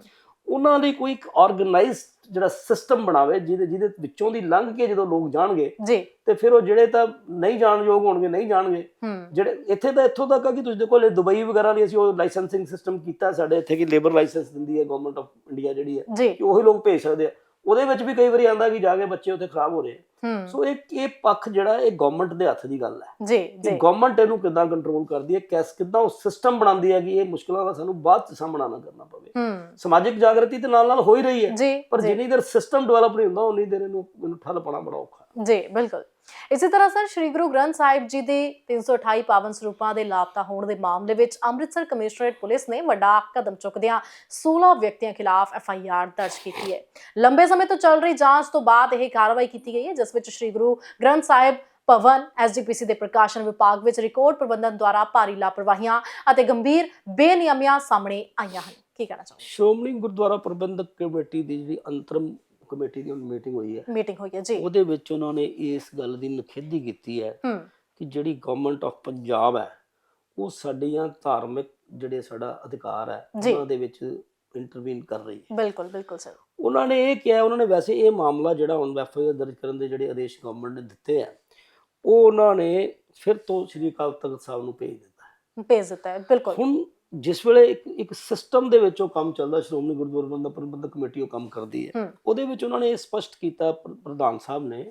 ਉਹਨਾਂ ਲਈ ਕੋਈ ਇੱਕ ਆਰਗੇਨਾਈਜ਼ਡ ਜਿਹੜਾ ਸਿਸਟਮ ਬਣਾਵੇ ਜਿਹਦੇ ਜਿਹਦੇ ਵਿੱਚੋਂ ਦੀ ਲੰਘ ਕੇ ਜਦੋਂ ਲੋਕ ਜਾਣਗੇ ਜੀ। ਤੇ ਫਿਰ ਉਹ ਜਿਹੜੇ ਤਾਂ ਨਹੀਂ ਜਾਣ ਯੋਗ ਹੋਣਗੇ ਨਹੀਂ ਜਾਣਗੇ ਜਿਹੜੇ ਇੱਥੇ ਤਾਂ ਇੱਥੋਂ ਤੱਕ ਆ ਕਿ ਤੁਸੀਂ ਦੇਖੋ ਲੈ ਦੁਬਈ ਵਗੈਰਾ ਲਈ ਅਸੀਂ ਉਹ ਲਾਇਸੈਂਸਿੰਗ ਸਿਸਟਮ ਕੀਤਾ ਸਾਡੇ ਇੱਥੇ ਕਿ ਲੇਬਰ ਲਾਇਸੈਂਸ ਦਿੰਦੀ ਹੈ ਗਵਰਨਮੈਂਟ ਆਫ ਇੰਡੀਆ ਜਿਹੜੀ ਹੈ ਕਿ ਉਹੀ ਲੋਕ ਭੇਜ ਸਕਦੇ ਆ। ਉਹਦੇ ਵਿੱਚ ਵੀ ਕਈ ਵਾਰੀ ਆਂਦਾ ਕਿ ਜਾ ਕੇ ਬੱਚੇ ਉੱਥੇ ਖਰਾਬ ਹੋ ਰਹੇ ਆ। ਸੋ ਇਹ ਇਹ ਪੱਖ ਜਿਹੜਾ ਇਹ ਗਵਰਨਮੈਂਟ ਦੇ ਹੱਥ ਦੀ ਗੱਲ ਹੈ। ਜੀ ਜੀ। ਗਵਰਨਮੈਂਟ ਇਹਨੂੰ ਕਿੱਦਾਂ ਕੰਟਰੋਲ ਕਰਦੀ ਹੈ ਕਿਸ ਕਿੱਦਾਂ ਉਹ ਸਿਸਟਮ ਬਣਾਉਂਦੀ ਹੈ ਕਿ ਇਹ ਮੁਸ਼ਕਲਾਂ ਦਾ ਸਾਨੂੰ ਬਾਅਦ ਚ ਸਾਹਮਣਾ ਨਾ ਕਰਨਾ ਪਵੇ। ਸਮਾਜਿਕ ਜਾਗਰਤੀ ਤੇ ਨਾਲ ਨਾਲ ਹੋ ਹੀ ਰਹੀ ਹੈ। ਪਰ ਜਿੰਨੀ ਦੇਰ ਸਿਸਟਮ ਡਿਵੈਲਪ ਨਹੀਂ ਹੁੰਦਾ ਉਨੀ ਦੇਰ ਇਹਨੂੰ ਇਹਨੂੰ ਠੱਲ ਪਾਉਣਾ ਬੜਾ ਔਖਾ। ਜੀ, ਬਿਲਕੁਲ। ਇਸੇ ਤਰ੍ਹਾਂ ਸਰ, ਸ਼੍ਰੀ ਗੁਰੂ ਗ੍ਰੰਥ ਸਾਹਿਬ ਜੀ ਦੇ 328 ਪਾਵਨ ਸਰੂਪਾਂ ਦੇ ਲਾਪਤਾ ਹੋਣ ਦੇ ਮਾਮਲੇ ਵਿੱਚ ਅੰਮ੍ਰਿਤਸਰ ਕਮਿਸ਼ਨਰੇਟ ਪੁਲਿਸ ਨੇ ਵੱਡਾ ਕਦਮ ਚੁੱਕਦਿਆਂ 16 ਵਿਅਕਤੀਆਂ ਖਿਲਾਫ ਐਫ ਆਈ ਆਰ ਦਰਜ ਕੀਤੀ ਹੈ। ਲੰਬੇ ਸਮੇਂ ਤੋਂ ਚੱਲ ਰਹੀ ਜਾਂਚ ਤੋਂ ਬਾਅਦ ਇਹ ਕਾਰਵਾਈ ਕੀਤੀ ਗਈ ਹੈ, ਜਿਸ ਵਿੱਚ ਸ਼੍ਰੀ ਗੁਰੂ ਗ੍ਰੰਥ ਸਾਹਿਬ ਭਵਨ ਐਸਜੀਪੀਸੀ ਦੇ ਪ੍ਰਕਾਸ਼ਨ ਵਿਭਾਗ ਵਿੱਚ ਰਿਕਾਰਡ ਪ੍ਰਬੰਧਨ ਦੁਆਰਾ ਭਾਰੀ ਲਾਪਰਵਾਹੀਆਂ ਅਤੇ ਗੰਭੀਰ ਬੇਨਿਯਮੀਆਂ ਸਾਹਮਣੇ ਆਈਆਂ ਹਨ। ਕੀ ਕਹਿਣਾ ਚਾਹੁੰਦੇ ਸ਼੍ਰੋਮਣੀ ਗੁਰਦੁਆਰਾ ਪ੍ਰਬੰਧਕ ਕਮੇਟੀ ਦੀ ਜਿਹੜੀ ਅੰਤਰਮ ਕਮੇਟੀ ਦੀ ਹੁਣ ਮੀਟਿੰਗ ਹੋਈ ਹੈ। ਮੀਟਿੰਗ ਹੋਈ ਹੈ ਜੀ। ਉਹਦੇ ਵਿੱਚ ਉਹਨਾਂ ਨੇ ਇਸ ਗੱਲ ਦੀ ਨਖੇਦੀ ਕੀਤੀ ਹੈ ਕਿ ਜਿਹੜੀ ਗਵਰਨਮੈਂਟ ਆਫ ਪੰਜਾਬ ਹੈ ਉਹ ਸਾਡੀਆਂ ਧਾਰਮਿਕ ਜਿਹੜੇ ਸਾਡਾ ਅਧਿਕਾਰ ਹੈ। ਉਹਨਾਂ ਦੇ ਵਿੱਚ ਇੰਟਰਵੀਨ ਕਰ ਰਹੀ ਹੈ। ਬਿਲਕੁਲ ਬਿਲਕੁਲ ਸਰ। ਉਹਨਾਂ ਨੇ ਇਹ ਕਿਹਾ ਉਹਨਾਂ ਨੇ ਵੈਸੇ ਇਹ ਮਾਮਲਾ ਜਿਹੜਾ ਹੁਣ ਐਫਆਈਆਰ ਦਰਜ ਕਰਨ ਦੇ ਜਿਹੜੇ ਆਦੇਸ਼ ਗਵਰਨਮੈਂਟ ਨੇ ਦਿੱਤੇ ਆ ਉਹ ਉਹਨਾਂ ਨੇ ਫਿਰ ਤੋਂ ਸ੍ਰੀ ਅਕਾਲ ਤਖਤ ਸਾਹਿਬ ਨੂੰ ਭੇਜ ਦਿੱਤਾ ਹੈ। ਭੇਜ ਦਿੱਤਾ ਹੈ ਬਿਲਕੁਲ। ਹੁਣ ਜਿਸ ਵੇਲੇ ਇੱਕ ਇੱਕ ਸਿਸਟਮ ਦੇ ਵਿੱਚ ਉਹ ਕੰਮ ਚੱਲਦਾ ਸ਼੍ਰੋਮਣੀ ਗੁਰਦੁਆਰਾ ਪ੍ਰਬੰਧਕ ਪ੍ਰਬੰਧਕ ਕਮੇਟੀ ਉਹ ਕੰਮ ਕਰਦੀ ਹੈ ਉਹਦੇ ਵਿੱਚ ਉਹਨਾਂ ਨੇ ਇਹ ਸਪਸ਼ਟ ਕੀਤਾ ਪ੍ਰ- ਪ੍ਰਧਾਨ ਸਾਹਿਬ ਨੇ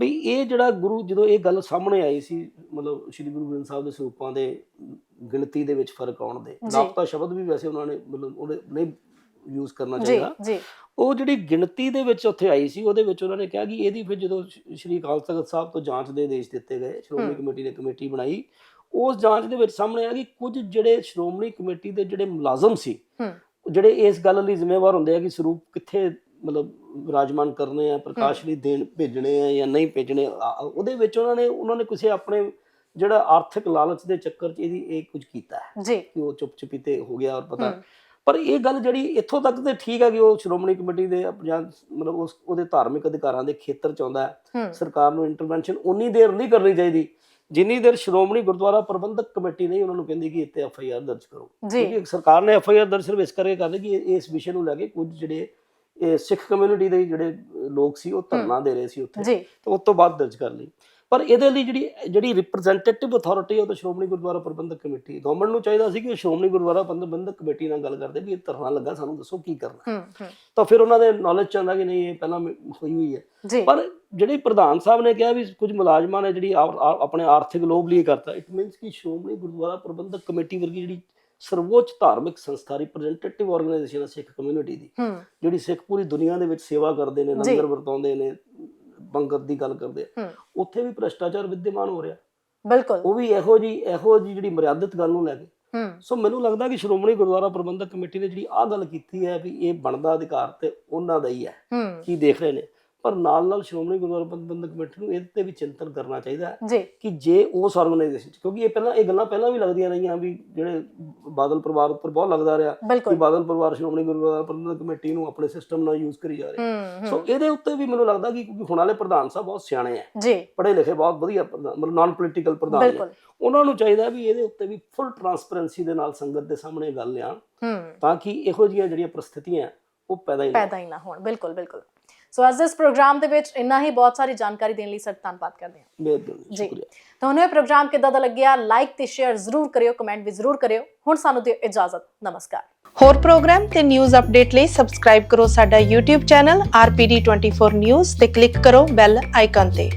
ਵੀ ਇਹ ਜਿਹੜਾ ਗੁਰੂ ਜਦੋਂ ਇਹ ਗੱਲ ਸਾਹਮਣੇ ਆਈ ਸੀ ਮਤਲਬ ਸ੍ਰੀ ਗੁਰੂ ਗ੍ਰੰਥ ਸਾਹਿਬ ਦੇ ਸਰੂਪਾਂ ਦੇ ਗਿਣਤੀ ਦੇ ਵਿੱਚ ਫ਼ਰਕ ਆਉਣ ਦੇ। ਲਾਪਤਾ ਸ਼ਬਦ ਵੀ ਵੈਸੇ ਉਹਨਾਂ ਨੇ ਮਤਲਬ ਉਹਦੇ ਨਹੀਂ ਯੂਜ਼ ਕਰਨਾ ਚਾਹੀਦਾ ਜੀ ਉਹ ਜਿਹੜੀ ਗਿਣਤੀ ਦੇ ਵਿੱਚ ਉੱਥੇ ਆਈ ਸੀ ਉਹਦੇ ਵਿੱਚ ਉਹਨਾਂ ਨੇ ਕਿਹਾ ਕਿ ਇਹਦੀ ਫਿਰ ਜਦੋਂ ਸ਼੍ਰੀ ਅਕਾਲ ਤਖਤ ਸਾਹਿਬ ਤੋਂ ਜਾਂਚ ਦੇ ਆਦੇਸ਼ ਦਿੱਤੇ ਗਏ ਸ਼੍ਰੋਮਣੀ। ਕਮੇਟੀ ਨੇ ਕਮੇਟੀ ਬਣਾਈ ਉਸ ਜਾਂਚ ਦੇ ਵਿੱਚ ਸਾਹਮਣੇ ਆਇਆ ਕਿ ਕੁਝ ਜਿਹੜੇ ਸ਼੍ਰੋਮਣੀ ਕਮੇਟੀ ਦੇ ਜਿਹੜੇ ਮੁਲਾਜ਼ਮ ਸੀ ਜਿਹੜੇ ਇਸ ਗੱਲ ਲਈ ਜ਼ਿੰਮੇਵਾਰ ਹੁੰਦੇ ਆ ਕਿ ਸਰੂਪ ਕਿੱਥੇ ਮਤਲਬ ਵਿਰਾਜਮਾਨ ਕਰਨੇ ਆ ਪ੍ਰਕਾਸ਼ ਲਈ ਦੇਣ ਭੇਜਣੇ ਆ ਜਾਂ ਨਹੀਂ ਭੇਜਣੇ ਉਹਦੇ ਵਿੱਚ ਉਹਨਾਂ ਨੇ ਉਹਨਾਂ ਨੇ ਕਿਸੇ ਆਪਣੇ ਜਿਹੜਾ ਆਰਥਿਕ ਲਾਲਚ ਦੇ ਚੱਕਰ 'ਚ ਇਹਦੀ ਇਹ ਕੁਝ ਕੀਤਾ ਹੈ ਜੀ। ਕਿ ਉਹ ਚੁੱਪ ਚੁਪੀਤੇ ਹੋ ਗਿਆ ਔਰ ਪਤਾ ਪਰ ਇਹ ਗੱਲ ਜਿਹੜੀ ਇੱਥੋਂ ਤੱਕ ਤੇ ਠੀਕ ਹੈ ਕਿ ਉਹ ਸ਼੍ਰੋਮਣੀ ਕਮੇਟੀ ਦੇ ਜਾਂ ਮਤਲਬ ਉਸ ਉਹਦੇ ਧਾਰਮਿਕ ਅਧਿਕਾਰਾਂ ਦੇ ਖੇਤਰ 'ਚ ਆਉਂਦਾ ਹੈ ਸਰਕਾਰ ਨੂੰ ਇੰਟਰਵੈਂਸ਼ਨ ਉਨੀ ਦੇਰ ਨਹੀਂ ਕਰਨੀ ਚਾਹੀਦੀ ਜਿੰਨੀ ਦੇਰ ਸ਼੍ਰੋਮਣੀ ਗੁਰਦੁਆਰਾ ਪ੍ਰਬੰਧਕ ਕਮੇਟੀ ਨਹੀਂ ਉਹਨਾਂ ਨੂੰ ਕਹਿੰਦੀ ਕਿ ਇੱਥੇ ਐਫ ਆਈ ਆਰ ਦਰਜ ਕਰੋ। ਕਿਉਂਕਿ ਸਰਕਾਰ ਨੇ ਐਫ ਆਈ ਆਰ ਦਰਜ ਸਿਰਫ ਇਸ ਕਰਕੇ ਕਰ ਲਈ ਕਿ ਇਸ ਵਿਸ਼ੇ ਨੂੰ ਲੈ ਕੇ ਕੁਝ ਜਿਹੜੇ ਸਿੱਖ ਕਮਿਊਨਿਟੀ ਦੇ ਜਿਹੜੇ ਲੋਕ ਸੀ ਉਹ ਧਰਨਾ ਦੇ ਰਹੇ ਸੀ ਉੱਥੇ। ਤੇ ਉਸ ਤੋਂ ਬਾਅਦ ਦਰਜ ਕਰ ਲਈ। ਪਰ ਇਹਦੇ ਲਈ ਜਿਹੜੀ ਜਿਹੜੀ ਰਿਪਰੈਜ਼ੈਂਟੇਟਿਵ ਅਥਾਰਟੀ ਉਹ ਤਾਂ ਸ਼੍ਰੋਮਣੀ ਗੁਰਦੁਆਰਾ ਪ੍ਰਬੰਧਕ ਕਮੇਟੀ ਗਵਰਨਮੈਂਟ ਨੂੰ ਚਾਹੀਦਾ ਸੀ ਕਿ ਉਹ ਸ਼੍ਰੋਮਣੀ ਗੁਰਦੁਆਰਾ ਪ੍ਰਬੰਧਕ ਕਮੇਟੀ ਨਾਲ ਗੱਲ ਕਰਦੇ ਵੀ ਇਹ ਧਰਨਾ ਲੱਗਾ ਸਾਨੂੰ ਦੱਸੋ ਕੀ ਕਰਨਾ। ਤਾਂ ਫਿਰ ਉਹਨਾਂ ਦੇ ਨੌਲੇਜ ਚ ਆਉਂਦਾ ਕਿ ਨਹੀਂ ਇਹ ਪਹਿਲਾਂ ਹੋਈ ਹੋਈ ਹੈ। ਪਰ ਜਿਹੜੀ ਪ੍ਰਧਾਨ ਸਾਹਿਬ ਨੇ ਕਿਹਾ ਵੀ ਕੁਝ ਮੁਲਾਜ਼ਮਾਂ ਨੇ ਜਿਹੜੀ ਆਪਣੇ ਆਰਥਿਕ ਲੋਭ ਲਈ ਕਰਤਾ ਇਟ ਮੀਨਸ ਕਿ ਸ਼੍ਰੋਮਣੀ ਗੁਰਦੁਆਰਾ ਪ੍ਰਬੰਧਕ ਕਮੇਟੀ ਵਰਗੀ ਜਿਹੜੀ ਸਰਵੋੱਚ ਧਾਰਮਿਕ ਸੰਸਥਾ ਰਿਪਰੈਜ਼ੈਂਟੇਟਿਵ ਆਰਗੇਨਾਈਜੇਸ਼ਨ ਹੈ ਸਿੱਖ ਕਮਿਊਨਿਟੀ ਦੀ ਜਿਹੜੀ ਸਿੱਖ ਪੂਰੀ ਦੁਨੀਆ ਦੇ ਵਿੱਚ ਸੇਵਾ ਕਰਦੇ ਨੇ। ਲੰਗਰ ਵਰਤਾਉਂਦੇ ਨੇ ਬੰਗਤ ਦੀ ਗੱਲ ਕਰਦੇ ਆ ਉੱਥੇ ਵੀ ਭ੍ਰਸ਼ਟਾਚਾਰ ਵਿਦਿਅਮਾਨ ਹੋ ਰਿਹਾ। ਬਿਲਕੁਲ। ਉਹ ਵੀ ਇਹੋ ਜੀ ਇਹੋ ਜੀ ਜਿਹੜੀ ਮਰਿਆਦਿਤ ਗੱਲ ਨੂੰ ਲੈ ਕੇ। ਸੋ ਮੈਨੂੰ ਲੱਗਦਾ ਕਿ ਸ਼੍ਰੋਮਣੀ ਗੁਰਦੁਆਰਾ ਪ੍ਰਬੰਧਕ ਕਮੇਟੀ ਨੇ ਜਿਹੜੀ ਆਹ ਗੱਲ ਕੀਤੀ ਹੈ ਵੀ ਇਹ ਬਣਦਾ ਅਧਿਕਾਰ ਤੇ ਉਹਨਾਂ ਦਾ ਹੈ। ਹੂੰ। ਕੀ ਦੇਖ ਰਹੇ ਨੇ? ਪਰ ਨਾਲ ਨਾਲ ਸ਼੍ਰੋਮਣੀ ਗੁਰਦੁਆਰਾ ਪ੍ਰਬੰਧਕ ਕਮੇਟੀ ਨੂੰ ਇਹਦੇ ਤੇ ਵੀ ਚਿੰਤਨ ਕਰਨਾ ਚਾਹੀਦਾ ਹੈ ਕਿ ਜੇ ਉਸ ਆਰਗੇਨਾਈਜੇਸ਼ਨ ਚ ਕਿਉਂਕਿ ਇਹ ਪਹਿਲਾਂ ਇਹ ਗੱਲਾਂ ਪਹਿਲਾਂ ਵੀ ਲੱਗਦੀਆਂ ਰਹੀਆਂ ਵੀ ਜਿਹੜੇ ਬਾਦਲ ਪਰਿਵਾਰ ਉੱਪਰ ਬਹੁਤ ਲੱਗਦਾ ਰਿਹਾ ਕਿ ਬਾਦਲ ਪਰਿਵਾਰ ਸ਼੍ਰੋਮਣੀ ਗੁਰਦੁਆਰਾ ਪ੍ਰਬੰਧਕ ਕਮੇਟੀ ਨੂੰ ਆਪਣੇ ਸਿਸਟਮ ਨਾਲ ਯੂਜ਼ ਕਰੀ ਜਾ ਰਹੇ। ਸੋ ਇਹਦੇ ਉੱਤੇ ਵੀ ਮੈਨੂੰ ਲੱਗਦਾ ਕਿ ਕਿਉਂਕਿ ਹੁਣ ਵਾਲੇ ਪ੍ਰਧਾਨ ਸਾਹਿਬ ਬਹੁਤ ਸਿਆਣੇ ਆ। ਜੀ। ਪੜ੍ਹੇ ਲਿਖੇ ਬਹੁਤ ਵਧੀਆ ਮਤਲਬ ਨਾਨ ਪੋਲੀਟੀਕਲ ਪ੍ਰਧਾਨ ਨੇ। ਉਹਨਾਂ ਨੂੰ ਚਾਹੀਦਾ ਵੀ ਇਹਦੇ ਉੱਤੇ ਵੀ ਫੁੱਲ ਟਰਾਂਸਪੇਰੈਂਸੀ ਦੇ ਨਾਲ ਸੰਗਤ ਦੇ ਸਾਹਮਣੇ ਗੱਲ ਹੂੰ। ਤਾਂ ਕਿ ਇਹੋ ਜਿਹੀਆਂ ਜਿਹੜੀਆਂ ਪ੍ਰਸਥਿਤੀਆਂ ਉਹ ਪੈਦਾ ਹੀ ਨਾ ਹੋਣ। ਬਿਲਕੁਲ ਬਿਲਕੁਲ। ਸੋ ਅੱਜ ਇਸ ਪ੍ਰੋਗਰਾਮ ਦੇ ਵਿੱਚ ਇੰਨਾ ਹੀ ਬਹੁਤ ਸਾਰੀ ਜਾਣਕਾਰੀ ਦੇਣ ਲਈ ਸਰ ਧੰਨਵਾਦ ਕਰਦੇ ਹਾਂ। ਜੀ। ਸ਼ੁਕਰੀਆ। ਤੁਹਾਨੂੰ ਇਹ ਪ੍ਰੋਗਰਾਮ ਕਿੱਦਾਂ ਦਾ ਲੱਗਿਆ? ਲਾਈਕ ਤੇ ਸ਼ੇਅਰ ਜ਼ਰੂਰ ਕਰਿਓ ਕਮੈਂਟ ਵੀ ਜ਼ਰੂਰ ਕਰਿਓ। ਹੁਣ ਸਾਨੂੰ ਦਿਓ ਇਜਾਜ਼ਤ। ਨਮਸਕਾਰ। ਹੋਰ ਪ੍ਰੋਗਰਾਮ ਤੇ ਨਿਊਜ਼ ਅਪਡੇਟ ਲਈ ਸਬਸਕ੍ਰਾਈਬ ਕਰੋ ਸਾਡਾ YouTube ਚੈਨਲ RPD24 News ਤੇ ਕਲਿੱਕ ਕਰੋ ਬੈਲ ਆਈਕਨ ਤੇ।